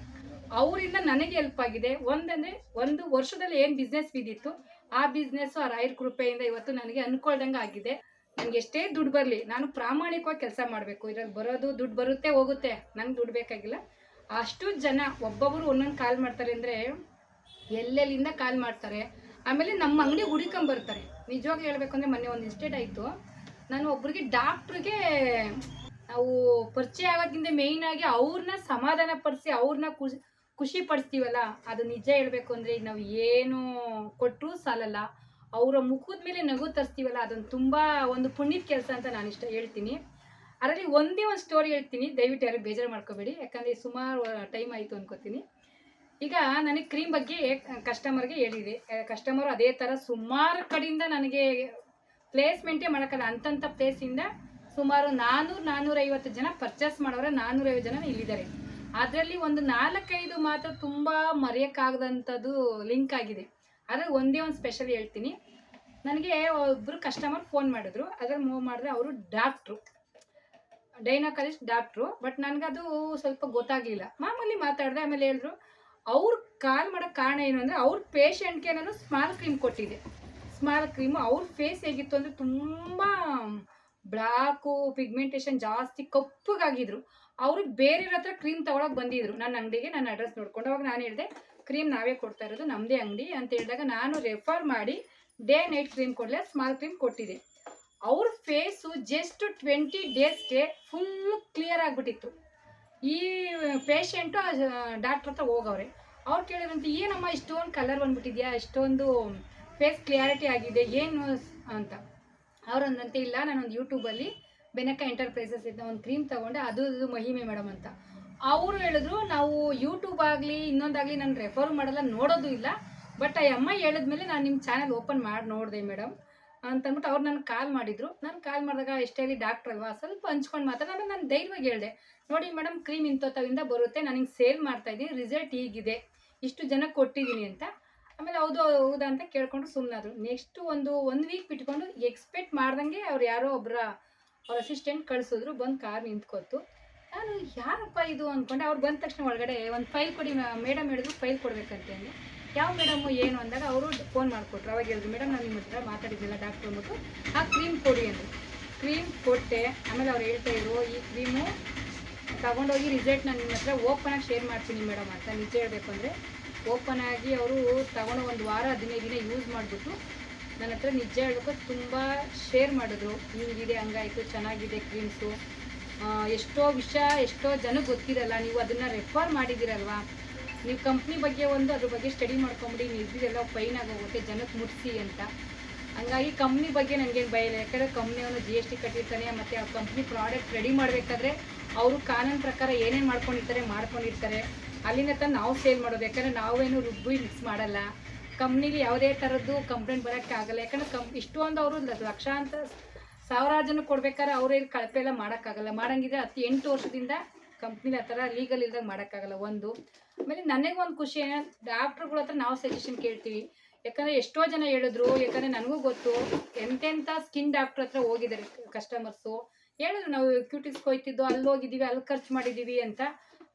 ಅವರಿಂದ ನನಗೆ ಹೆಲ್ಪ್ ಆಗಿದೆ. ಒಂದಂದರೆ ಒಂದು ವರ್ಷದಲ್ಲಿ ಏನು ಬಿಸ್ನೆಸ್ ಬಿದ್ದಿತ್ತು ಆ ಬಿಸ್ನೆಸ್ಸು ಆ ರಾಯರ್ ಕೃಪೆಯಿಂದ ಇವತ್ತು ನನಗೆ ಅನ್ಕೊಳ್ದಂಗೆ ಆಗಿದೆ. ನನಗೆ ಎಷ್ಟೇ ದುಡ್ಡು ಬರಲಿ, ನಾನು ಪ್ರಾಮಾಣಿಕವಾಗಿ ಕೆಲಸ ಮಾಡಬೇಕು. ಇದ್ರಲ್ಲಿ ಬರೋದು ದುಡ್ಡು ಬರುತ್ತೆ, ಹೋಗುತ್ತೆ. ನಂಗೆ ದುಡ್ಡು ಬೇಕಾಗಿಲ್ಲ. ಅಷ್ಟು ಜನ ಒಬ್ಬೊಬ್ಬರು ಒಂದೊಂದು ಕಾಲ್ ಮಾಡ್ತಾರೆ ಅಂದರೆ ಎಲ್ಲೆಲ್ಲಿಂದ ಕಾಲ್ ಮಾಡ್ತಾರೆ. ಆಮೇಲೆ ನಮ್ಮ ಅಂಗಡಿ ಹುಡುಕೊಂಬರ್ತಾರೆ ನಿಜವಾಗ್ಲೂ ಹೇಳಬೇಕು ಅಂದರೆ ಮೊನ್ನೆ ಒಂದು ಇನ್ಸ್ಟೇಟ್ ಆಯಿತು. ನಾನು ಒಬ್ರಿಗೆ ಡಾಕ್ಟ್ರಿಗೆ ನಾವು ಪರಿಚಯ ಆಗೋದ್ಕಿಂತ ಮೇಯ್ನಾಗಿ ಅವ್ರನ್ನ ಸಮಾಧಾನ ಪಡಿಸಿ ಅವ್ರನ್ನ ಖುಷಿ ಖುಷಿ ಪಡಿಸ್ತೀವಲ್ಲ? ಅದು ನಿಜ ಹೇಳಬೇಕು ಅಂದರೆ ನಾವು ಏನು ಕೊಟ್ಟರೂ ಸಾಲಲ್ಲ. ಅವರ ಮುಖದ ಮೇಲೆ ನಗು ತರಿಸ್ತೀವಲ್ಲ, ಅದೊಂದು ತುಂಬ ಒಂದು ಪುಣ್ಯದ ಕೆಲಸ ಅಂತ ನಾನು ಇಷ್ಟ ಹೇಳ್ತೀನಿ. ಅದರಲ್ಲಿ ಒಂದೇ ಒಂದು ಸ್ಟೋರಿ ಹೇಳ್ತೀನಿ. ದಯವಿಟ್ಟು ಯಾರು ಬೇಜಾರು ಮಾಡ್ಕೋಬೇಡಿ. ಯಾಕಂದರೆ ಸುಮಾರು ಟೈಮ್ ಆಯಿತು ಅನ್ಕೋತೀನಿ. ಈಗ ನನಗೆ ಕ್ರೀಮ್ ಬಗ್ಗೆ ಕಸ್ಟಮರ್ಗೆ ಹೇಳಿದೆ. ಕಸ್ಟಮರ್ ಅದೇ ಥರ ಸುಮಾರು ಕಡೆಯಿಂದ ನನಗೆ ಪ್ಲೇಸ್ಮೆಂಟೇ ಮಾಡೋಕ್ಕಲ್ಲ. ಅಂತಂಥ ಪ್ಲೇಸಿಂದ ಸುಮಾರು ನಾನ್ನೂರು ನಾನ್ನೂರೈವತ್ತು ಜನ ಪರ್ಚೇಸ್ ಮಾಡೋರೆ ನಾನ್ನೂರೈವತ್ತು ಜನ ಇಲ್ಲಿದ್ದಾರೆ. ಅದರಲ್ಲಿ ಒಂದು ನಾಲ್ಕೈದು ಮಾತ್ರ ತುಂಬ ಮರೆಯೋಕ್ಕಾಗದಂಥದ್ದು ಲಿಂಕ್ ಆಗಿದೆ. ಆದರೆ ಒಂದೇ ಒಂದು ಸ್ಪೆಷಲ್ ಹೇಳ್ತೀನಿ. ನನಗೆ ಒಬ್ಬರು ಕಸ್ಟಮರ್ ಫೋನ್ ಮಾಡಿದ್ರು. ಅದ್ರಲ್ಲಿ ಮೂವ್ ಮಾಡಿದ್ರೆ ಅವರು ಡಾಕ್ಟ್ರು ಡೈನಾಕಾಲಜಿಸ್ಟ್ ಡಾಕ್ಟ್ರು ಬಟ್ ನನಗದು ಸ್ವಲ್ಪ ಗೊತ್ತಾಗಲಿಲ್ಲ. ಮಾಮೂಲಿ ಮಾತಾಡಿದೆ, ಆಮೇಲೆ ಹೇಳಿದ್ರು, ಅವ್ರು ಕಾಲ್ ಮಾಡೋ ಕಾರಣ ಏನು ಅಂದರೆ ಅವ್ರ ಪೇಷಂಟ್ಗೆ ನಾನು ಸ್ಮಾಲ್ ಕ್ರೀಮ್ ಕೊಟ್ಟಿದ್ದೆ. ಸ್ಮಾಲ್ ಕ್ರೀಮು ಅವ್ರ ಫೇಸ್ ಹೇಗಿತ್ತು ಅಂದರೆ ತುಂಬ ಬ್ಲ್ಯಾಕು ಪಿಗ್ಮೆಂಟೇಷನ್ ಜಾಸ್ತಿ, ಕಪ್ಪಗಾಗಿದ್ರು. ಅವ್ರಿಗೆ ಬೇರೆಯವ್ರ ಹತ್ರ ಕ್ರೀಮ್ ತಗೊಳಕ್ ಬಂದಿದ್ರು. ನನ್ನ ಅಂಗಡಿಗೆ ನನ್ನ ಅಡ್ರೆಸ್ ನೋಡ್ಕೊಂಡು ಅವಾಗ ನಾನು ಹೇಳಿದೆ ಕ್ರೀಮ್ ನಾವೇ ಕೊಡ್ತಾ ಇರೋದು ನಮ್ಮದೇ ಅಂಗಡಿ ಅಂತ ಹೇಳಿದಾಗ ನಾನು ರೆಫರ್ ಮಾಡಿ ಡೇ ನೈಟ್ ಕ್ರೀಮ್ ಕೊಡಲೆ ಸ್ಮಾಲ್ ಕ್ರೀಮ್ ಕೊಟ್ಟಿದ್ದೆ ಅವ್ರ ಫೇಸು ಜಸ್ಟ್ ಟ್ವೆಂಟಿ ಡೇಸ್ಗೆ ಫುಲ್ ಕ್ಲಿಯರ್ ಆಗಿಬಿಟ್ಟಿತ್ತು. ಈ ಪೇಷಂಟು ಡಾಕ್ಟ್ರ್ ಹತ್ರ ಹೋಗವ್ರೆ, ಅವ್ರು ಕೇಳಿದ್ರಂತ, ಏನಮ್ಮ ಇಷ್ಟೊಂದು ಕಲರ್ ಬಂದ್ಬಿಟ್ಟಿದ್ಯಾ, ಇಷ್ಟೊಂದು ಫೇಸ್ ಕ್ಲಿಯಾರಿಟಿ ಆಗಿದೆ, ಏನು ಅಂತ. ಅವ್ರಂದಂತೆ ಇಲ್ಲ, ನಾನೊಂದು ಯೂಟ್ಯೂಬಲ್ಲಿ ಬೆನಕ ಎಂಟರ್ಪ್ರೈಸಸ್ ಇದ್ದ ಒಂದು ಕ್ರೀಮ್ ತಗೊಂಡೆ, ಅದು ಇದು ಮಹಿಮೆ ಮೇಡಮ್ ಅಂತ. ಅವರು ಹೇಳಿದ್ರು, ನಾವು ಯೂಟ್ಯೂಬ್ ಆಗಲಿ, ಇನ್ನೊಂದಾಗಲಿ ನಾನು ರೆಫರ್ ಮಾಡಲ್ಲ, ನೋಡೋದು ಇಲ್ಲ. ಬಟ್ ಆ ಅಮ್ಮ ಹೇಳಿದ್ಮೇಲೆ ನಾನು ನಿಮ್ಮ ಚಾನಲ್ ಓಪನ್ ಮಾಡಿ, ನೋಡಿದೆ ಮೇಡಮ್ ಅಂತಂದ್ಬಿಟ್ಟು ಅವ್ರು ನನಗೆ ಕಾಲ್ ಮಾಡಿದ್ರು. ನಾನು ಕಾಲ್ ಮಾಡಿದಾಗ ಎಷ್ಟೇ ಡಾಕ್ಟ್ರ್ ಅಲ್ವಾ, ಸ್ವಲ್ಪ ಹಂಚ್ಕೊಂಡು ಮಾತಾಡ ನಾನು ನಾನು ಧೈರ್ಯವಾಗಿ ಹೇಳಿದೆ, ನೋಡಿ ಮೇಡಮ್ ಕ್ರೀಮ್ ಇಂಥದ್ದಿಂದ ಬರುತ್ತೆ, ನಾನು ಹಿಂಗೆ ಸೇಲ್ ಮಾಡ್ತಾ ಇದ್ದೀನಿ ರಿಸಲ್ಟ್ ಹೀಗಿದೆ. ಇಷ್ಟು ಜನ ಕೊಟ್ಟಿದ್ದೀನಿ ಅಂತ. ಆಮೇಲೆ ಹೌದು, ಹೌದಾ ಅಂತ ಕೇಳ್ಕೊಂಡು ಸುಮ್ಮನಾದ್ರು ನೆಕ್ಸ್ಟ್ ಒಂದು ಒಂದು ವೀಕ್ ಬಿಟ್ಕೊಂಡು ಎಕ್ಸ್ಪೆಕ್ಟ್ ಮಾಡ್ದಂಗೆ ಅವ್ರು ಯಾರೋ ಒಬ್ಬರ ಅವ್ರ ಅಸಿಸ್ಟೆಂಟ್ ಕಳಿಸಿದ್ರು, ಬಂದು ಕಾರ್ ನಿಂತ್ಕೊತು ನಾನು ಯಾರಪ್ಪ ಇದು ಅಂದ್ಕೊಂಡೆ ಅವ್ರು ಬಂದ ತಕ್ಷಣ ಒಳಗಡೆ ಒಂದು ಫೈಲ್ ಕೊಡಿ ಮೇಡಮ್ ಹೇಳಿದ್ರು, ಫೈಲ್ ಕೊಡ್ಬೇಕಂತೆ ಅಂದೆ. ಯಾವ ಮೇಡಮು ಏನು ಅಂದಾಗ ಅವರು ಫೋನ್ ಮಾಡಿಕೊಟ್ರು. ಅವಾಗ ಹೇಳಿದ್ರು, ಮೇಡಮ್, ನಾನು ನಿಮ್ಮ ಹತ್ರ ಮಾತಾಡಿದ್ದಿಲ್ಲ, ಡಾಕ್ಟ್ರ್ ಅಂದ್ಬಿಟ್ಟು, ಆ ಕ್ರೀಮ್ ಕೊಡಿ ಅಂದರು. ಕ್ರೀಮ್ ಕೊಟ್ಟೆ, ಆಮೇಲೆ ಅವ್ರು ಹೇಳ್ತಾ ಇದ್ರು, ಈ ಕ್ರೀಮು ತಗೊಂಡೋಗಿ ರಿಸಲ್ಟ್ ನಾನು ನಿಮ್ಮ ಹತ್ರ ಓಪನಾಗಿ ಶೇರ್ ಮಾಡ್ತೀನಿ ಮೇಡಮ್ ಅಂತ, ನಿಜ ಹೇಳಬೇಕು ಅಂದರೆ, ಓಪನ್ ಆಗಿ ಅವರು ತಗೊಂಡು ಒಂದು ವಾರ, ಹದಿನೈದು ದಿನ ಯೂಸ್ ಮಾಡಿಬಿಟ್ಟು ನನ್ನ ಹತ್ರ ನಿಜ ಹೇಳಬೇಕು, ತುಂಬ ಶೇರ್ ಮಾಡಿದ್ರು. ಹಿಂಗಿದೆ, ಹಂಗಾಯಿತು, ಚೆನ್ನಾಗಿದೆ ಕ್ರೀಮ್ಸು ಎಷ್ಟೋ ವಿಷಯ ಎಷ್ಟೋ ಜನಕ್ಕೆ ಗೊತ್ತಿರಲ್ಲ, ನೀವು ಅದನ್ನು ರೆಫರ್ ಮಾಡಿದ್ದೀರಲ್ವಾ? ನೀವು ಕಂಪ್ನಿ ಬಗ್ಗೆ ಒಂದು, ಅದ್ರ ಬಗ್ಗೆ ಸ್ಟಡಿ ಮಾಡ್ಕೊಂಬಿಡಿ, ನೀವು ಫೈನ್ ಆಗೋಗುತ್ತೆ ಜನಕ್ಕೆ ಮುಟ್ಸಿ ಅಂತ. ಹಂಗಾಗಿ ಕಂಪ್ನಿ ಬಗ್ಗೆ ನನಗೇನು ಭಯ ಇಲ್ಲ, ಯಾಕಂದರೆ ಕಂಪ್ನಿಯವನು ಜಿ ಎಸ್ ಟಿ ಕಟ್ಟಿರ್ತಾನೆ, ಮತ್ತು ಆ ಕಂಪ್ನಿ ಪ್ರಾಡಕ್ಟ್ ರೆಡಿ ಮಾಡಬೇಕಾದ್ರೆ ಅವರು ಕಾನೂನು ಪ್ರಕಾರ ಏನೇನು ಮಾಡ್ಕೊಂಡಿರ್ತಾರೆ ಮಾಡ್ಕೊಂಡಿರ್ತಾರೆ. ಅಲ್ಲಿನ ತಂದು ನಾವು ಸೇಲ್ ಮಾಡೋದು, ಯಾಕಂದರೆ ನಾವೇನು ರುಬ್ಬಿ ಮಿಕ್ಸ್ ಮಾಡಲ್ಲ. ಕಂಪ್ನಿಲಿ ಯಾವುದೇ ಥರದ್ದು ಕಂಪ್ಲೇಂಟ್ ಬರೋಕ್ಕೆ ಆಗಲ್ಲ. ಯಾಕಂದ್ರೆ ಕಂ, ಇಷ್ಟೊಂದು ಅವರು ಲಕ್ಷಾಂತರ ಸಾವಿರಾರು ಜನ ಕೊಡ್ಬೇಕಾದ್ರೆ ಅವ್ರು ಇಲ್ಲಿ ಕಳಪೆ ಎಲ್ಲ ಮಾಡೋಕ್ಕಾಗಲ್ಲ. ಮಾಡಂಗಿದ್ರೆ ಹತ್ತು ಎಂಟು ವರ್ಷದಿಂದ ಕಂಪ್ನಿಲಿ ಆ ಥರ ಲೀಗಲ್ ಇಲ್ದಾಗ ಮಾಡೋಕ್ಕಾಗಲ್ಲ ಒಂದು. ಆಮೇಲೆ ನನಗೆ ಒಂದು ಖುಷಿ ಡಾಕ್ಟ್ರುಗಳ ಹತ್ರ ನಾವು ಸಜೆಷನ್ ಕೇಳ್ತೀವಿ. ಯಾಕಂದರೆ ಎಷ್ಟೋ ಜನ ಹೇಳಿದ್ರು, ಯಾಕಂದರೆ ನನಗೂ ಗೊತ್ತು ಎಂತೆಂಥ ಸ್ಕಿನ್ ಡಾಕ್ಟ್ರ್ ಹತ್ರ ಹೋಗಿದ್ದಾರೆ ಕಸ್ಟಮರ್ಸು ಹೇಳಿದ್ರು ನಾವು ಕ್ಯೂಟಿಕ್ಸ್ ಹೋಗ್ತಿದ್ದು ಅಲ್ಲಿ ಹೋಗಿದ್ದೀವಿ ಅಲ್ಲಿ ಖರ್ಚು ಮಾಡಿದ್ದೀವಿ ಅಂತ.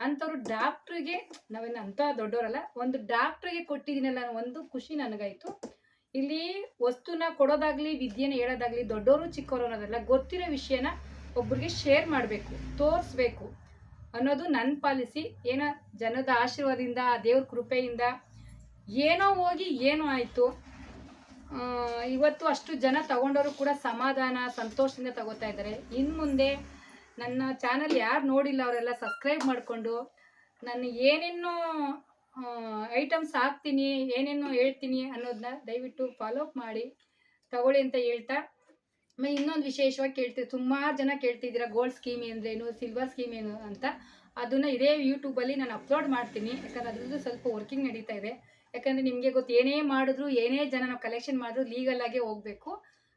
ಅಂಥವ್ರು ಡಾಕ್ಟ್ರಿಗೆ ನಾವೇನು ಅಂಥ ದೊಡ್ಡವರಲ್ಲ, ಒಂದು ಡಾಕ್ಟ್ರಿಗೆ ಕೊಟ್ಟಿದ್ದೀನಲ್ಲ ಒಂದು ಖುಷಿ ನನಗಾಯಿತು. ಇಲ್ಲಿ ವಸ್ತುನ ಕೊಡೋದಾಗ್ಲಿ, ವಿದ್ಯೆನ ಹೇಳೋದಾಗ್ಲಿ, ದೊಡ್ಡವರು ಚಿಕ್ಕವರು ಅನ್ನೋದಲ್ಲ ಗೊತ್ತಿರೋ ವಿಷಯನ ಒಬ್ರಿಗೆ ಶೇರ್ ಮಾಡಬೇಕು, ತೋರಿಸ್ಬೇಕು ಅನ್ನೋದು ನನ್ನ ಪಾಲಿಸಿ. ಏನೋ ಜನದ ಆಶೀರ್ವಾದದಿಂದ, ದೇವ್ರ ಕೃಪೆಯಿಂದ ಏನೋ ಹೋಗಿ ಏನೋ ಆಯಿತು. ಇವತ್ತು ಅಷ್ಟು ಜನ ತಗೊಂಡವರು ಕೂಡ ಸಮಾಧಾನ, ಸಂತೋಷದಿಂದ ತಗೋತಾ ಇದ್ದಾರೆ. ಇನ್ನು ಮುಂದೆ ನನ್ನ ಚಾನಲ್ ಯಾರು ನೋಡಿಲ್ಲ ಅವರೆಲ್ಲ ಸಬ್ಸ್ಕ್ರೈಬ್ ಮಾಡಿಕೊಂಡು ನಾನು ಏನೇನು ಐಟಮ್ಸ್ ಹಾಕ್ತೀನಿ, ಏನೇನು ಹೇಳ್ತೀನಿ ಅನ್ನೋದನ್ನ ದಯವಿಟ್ಟು ಫಾಲೋ ಅಪ್ ಮಾಡಿ, ತಗೊಳ್ಳಿ ಅಂತ ಹೇಳ್ತಾ. ಆಮೇಲೆ ಇನ್ನೊಂದು ವಿಶೇಷವಾಗಿ ಕೇಳ್ತೀವಿ ಸುಮಾರು ಜನ ಕೇಳ್ತಿದ್ದೀರಾ ಗೋಲ್ಡ್ ಸ್ಕೀಮ್ ಅಂದ್ರೇನು ಸಿಲ್ವರ್ ಸ್ಕೀಮ್ ಏನು ಅಂತ. ಅದನ್ನು ಇದೇ ಯೂಟ್ಯೂಬಲ್ಲಿ ನಾನು ಅಪ್ಲೋಡ್ ಮಾಡ್ತೀನಿ. ಯಾಕಂದ್ರೆ ಅದ್ರದ್ದು ಸ್ವಲ್ಪ ವರ್ಕಿಂಗ್ ನಡೀತಾ ಇದೆ. ಯಾಕಂದರೆ ನಿಮಗೆ ಗೊತ್ತು ಏನೇ ಮಾಡಿದ್ರು, ಏನೇ ಜನ ನಾವು ಕಲೆಕ್ಷನ್ ಮಾಡಿದ್ರು ಆಗೇ ಹೋಗಬೇಕು.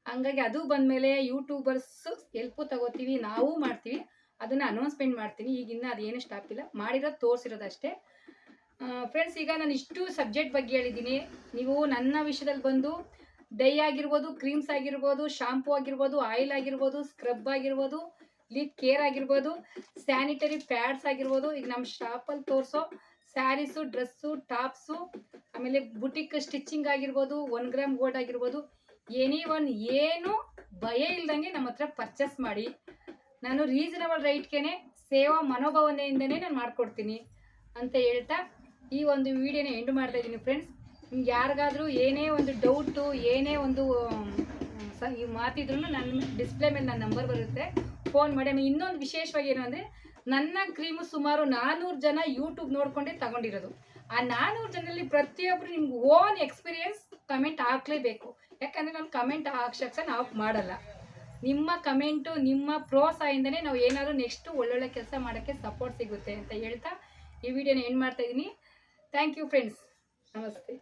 ಹಂಗಾಗಿ ಅದು ಬಂದಮೇಲೆ ಯೂಟ್ಯೂಬರ್ಸ್ ಎಲ್ಪು ತಗೋತೀವಿ, ನಾವು ಮಾಡ್ತೀವಿ. ಅದನ್ನು ಅನೌನ್ಸ್ಮೆಂಟ್ ಮಾಡ್ತೀನಿ. ಈಗಿನ್ನ ಅದೇನು ಸ್ಟಾಪ್ ಇಲ್ಲ. ಮಾಡಿರೋದು ತೋರಿಸಿರೋದಷ್ಟೇ. ಫ್ರೆಂಡ್ಸ್ ಈಗ ನಾನು ಇಷ್ಟು ಸಬ್ಜೆಕ್ಟ್ ಬಗ್ಗೆ ಹೇಳಿದ್ದೀನಿ. ನೀವು ನನ್ನ ವಿಷಯದಲ್ಲಿ ಬಂದು ಡೈ ಆಗಿರ್ಬೋದು ಕ್ರೀಮ್ಸ್ ಆಗಿರ್ಬೋದು ಶಾಂಪೂ ಆಗಿರ್ಬೋದು ಆಯಿಲ್ ಆಗಿರ್ಬೋದು ಸ್ಕ್ರಬ್ ಆಗಿರ್ಬೋದು ಲಿಪ್ ಕೇರ್ ಆಗಿರ್ಬೋದು ಸ್ಯಾನಿಟರಿ ಪ್ಯಾಡ್ಸ್ ಆಗಿರ್ಬೋದು, ಈಗ ನಮ್ಮ ಶಾಪಲ್ಲಿ ತೋರಿಸೋ ಸ್ಯಾರೀಸು ಡ್ರೆಸ್ಸು ಟಾಪ್ಸು ಆಮೇಲೆ ಬುಟಿಕ್ ಸ್ಟಿಚಿಂಗ್ ಆಗಿರ್ಬೋದು ಒನ್ ಗ್ರಾಮ್ ಗೋಲ್ಡ್ ಆಗಿರ್ಬೋದು ಎನಿ ಒನ್ ಏನು ಭಯ ಇಲ್ದಂಗೆ ನಮ್ಮ ಹತ್ರ ಪರ್ಚೇಸ್ ಮಾಡಿ. ನಾನು ರೀಸನಬಲ್ ರೈಟ್ಗೆ ಸೇವಾ ಮನೋಭಾವನೆಯಿಂದನೇ ನಾನು ಮಾಡಿಕೊಡ್ತೀನಿ ಅಂತ ಹೇಳ್ತಾ ಈ ಒಂದು ವಿಡಿಯೋನ ಎಂಡ್ ಮಾಡ್ತಾ ಇದ್ದೀನಿ ಫ್ರೆಂಡ್ಸ್ ನಿಮ್ಗೆ ಯಾರಿಗಾದ್ರೂ ಏನೇ ಒಂದು ಡೌಟು ಏನೇ ಒಂದು ಸ, ಈ ಮಾತಿದ್ರು ನನ್ನ ಡಿಸ್ಪ್ಲೇ ಮೇಲೆ ನನ್ನ ನಂಬರ್ ಬರುತ್ತೆ. ಫೋನ್ ಮಾಡಿ ಆಮೇಲೆ ಇನ್ನೊಂದು ವಿಶೇಷವಾಗಿ ಏನು ಅಂದರೆ ನನ್ನ ಕ್ರೀಮು ಸುಮಾರು ನಾನ್ನೂರು ಜನ ಯೂಟ್ಯೂಬ್ ನೋಡಿಕೊಂಡೇ ತಗೊಂಡಿರೋದು. ಆ ನಾನ್ನೂರು ಜನರಲ್ಲಿ ಪ್ರತಿಯೊಬ್ಬರು ನಿಮ್ಗೆ ಓನ್ ಎಕ್ಸ್ಪೀರಿಯನ್ಸ್ ಕಮೆಂಟ್ ಹಾಕ್ಲೇಬೇಕು. ಯಾಕಂದರೆ ನಾನು ಕಮೆಂಟ್ ಹಾಕ್ಸಕ್ಕೆ ನಾವು ಮಾಡಲ್ಲ. ನಿಮ್ಮ ಕಮೆಂಟು ನಿಮ್ಮ ಪ್ರೋತ್ಸಾಹದಿಂದನೇ ನಾವು ಏನಾದರೂ ನೆಕ್ಸ್ಟು ಒಳ್ಳೊಳ್ಳೆ ಕೆಲಸ ಮಾಡೋಕ್ಕೆ ಸಪೋರ್ಟ್ ಸಿಗುತ್ತೆ ಅಂತ ಹೇಳ್ತಾ ಈ ವಿಡಿಯೋನ ಎಂಡ್ ಮಾಡ್ತಾ ಇದ್ದೀನಿ. ಥ್ಯಾಂಕ್ ಯು ಫ್ರೆಂಡ್ಸ್ ನಮಸ್ತೆ.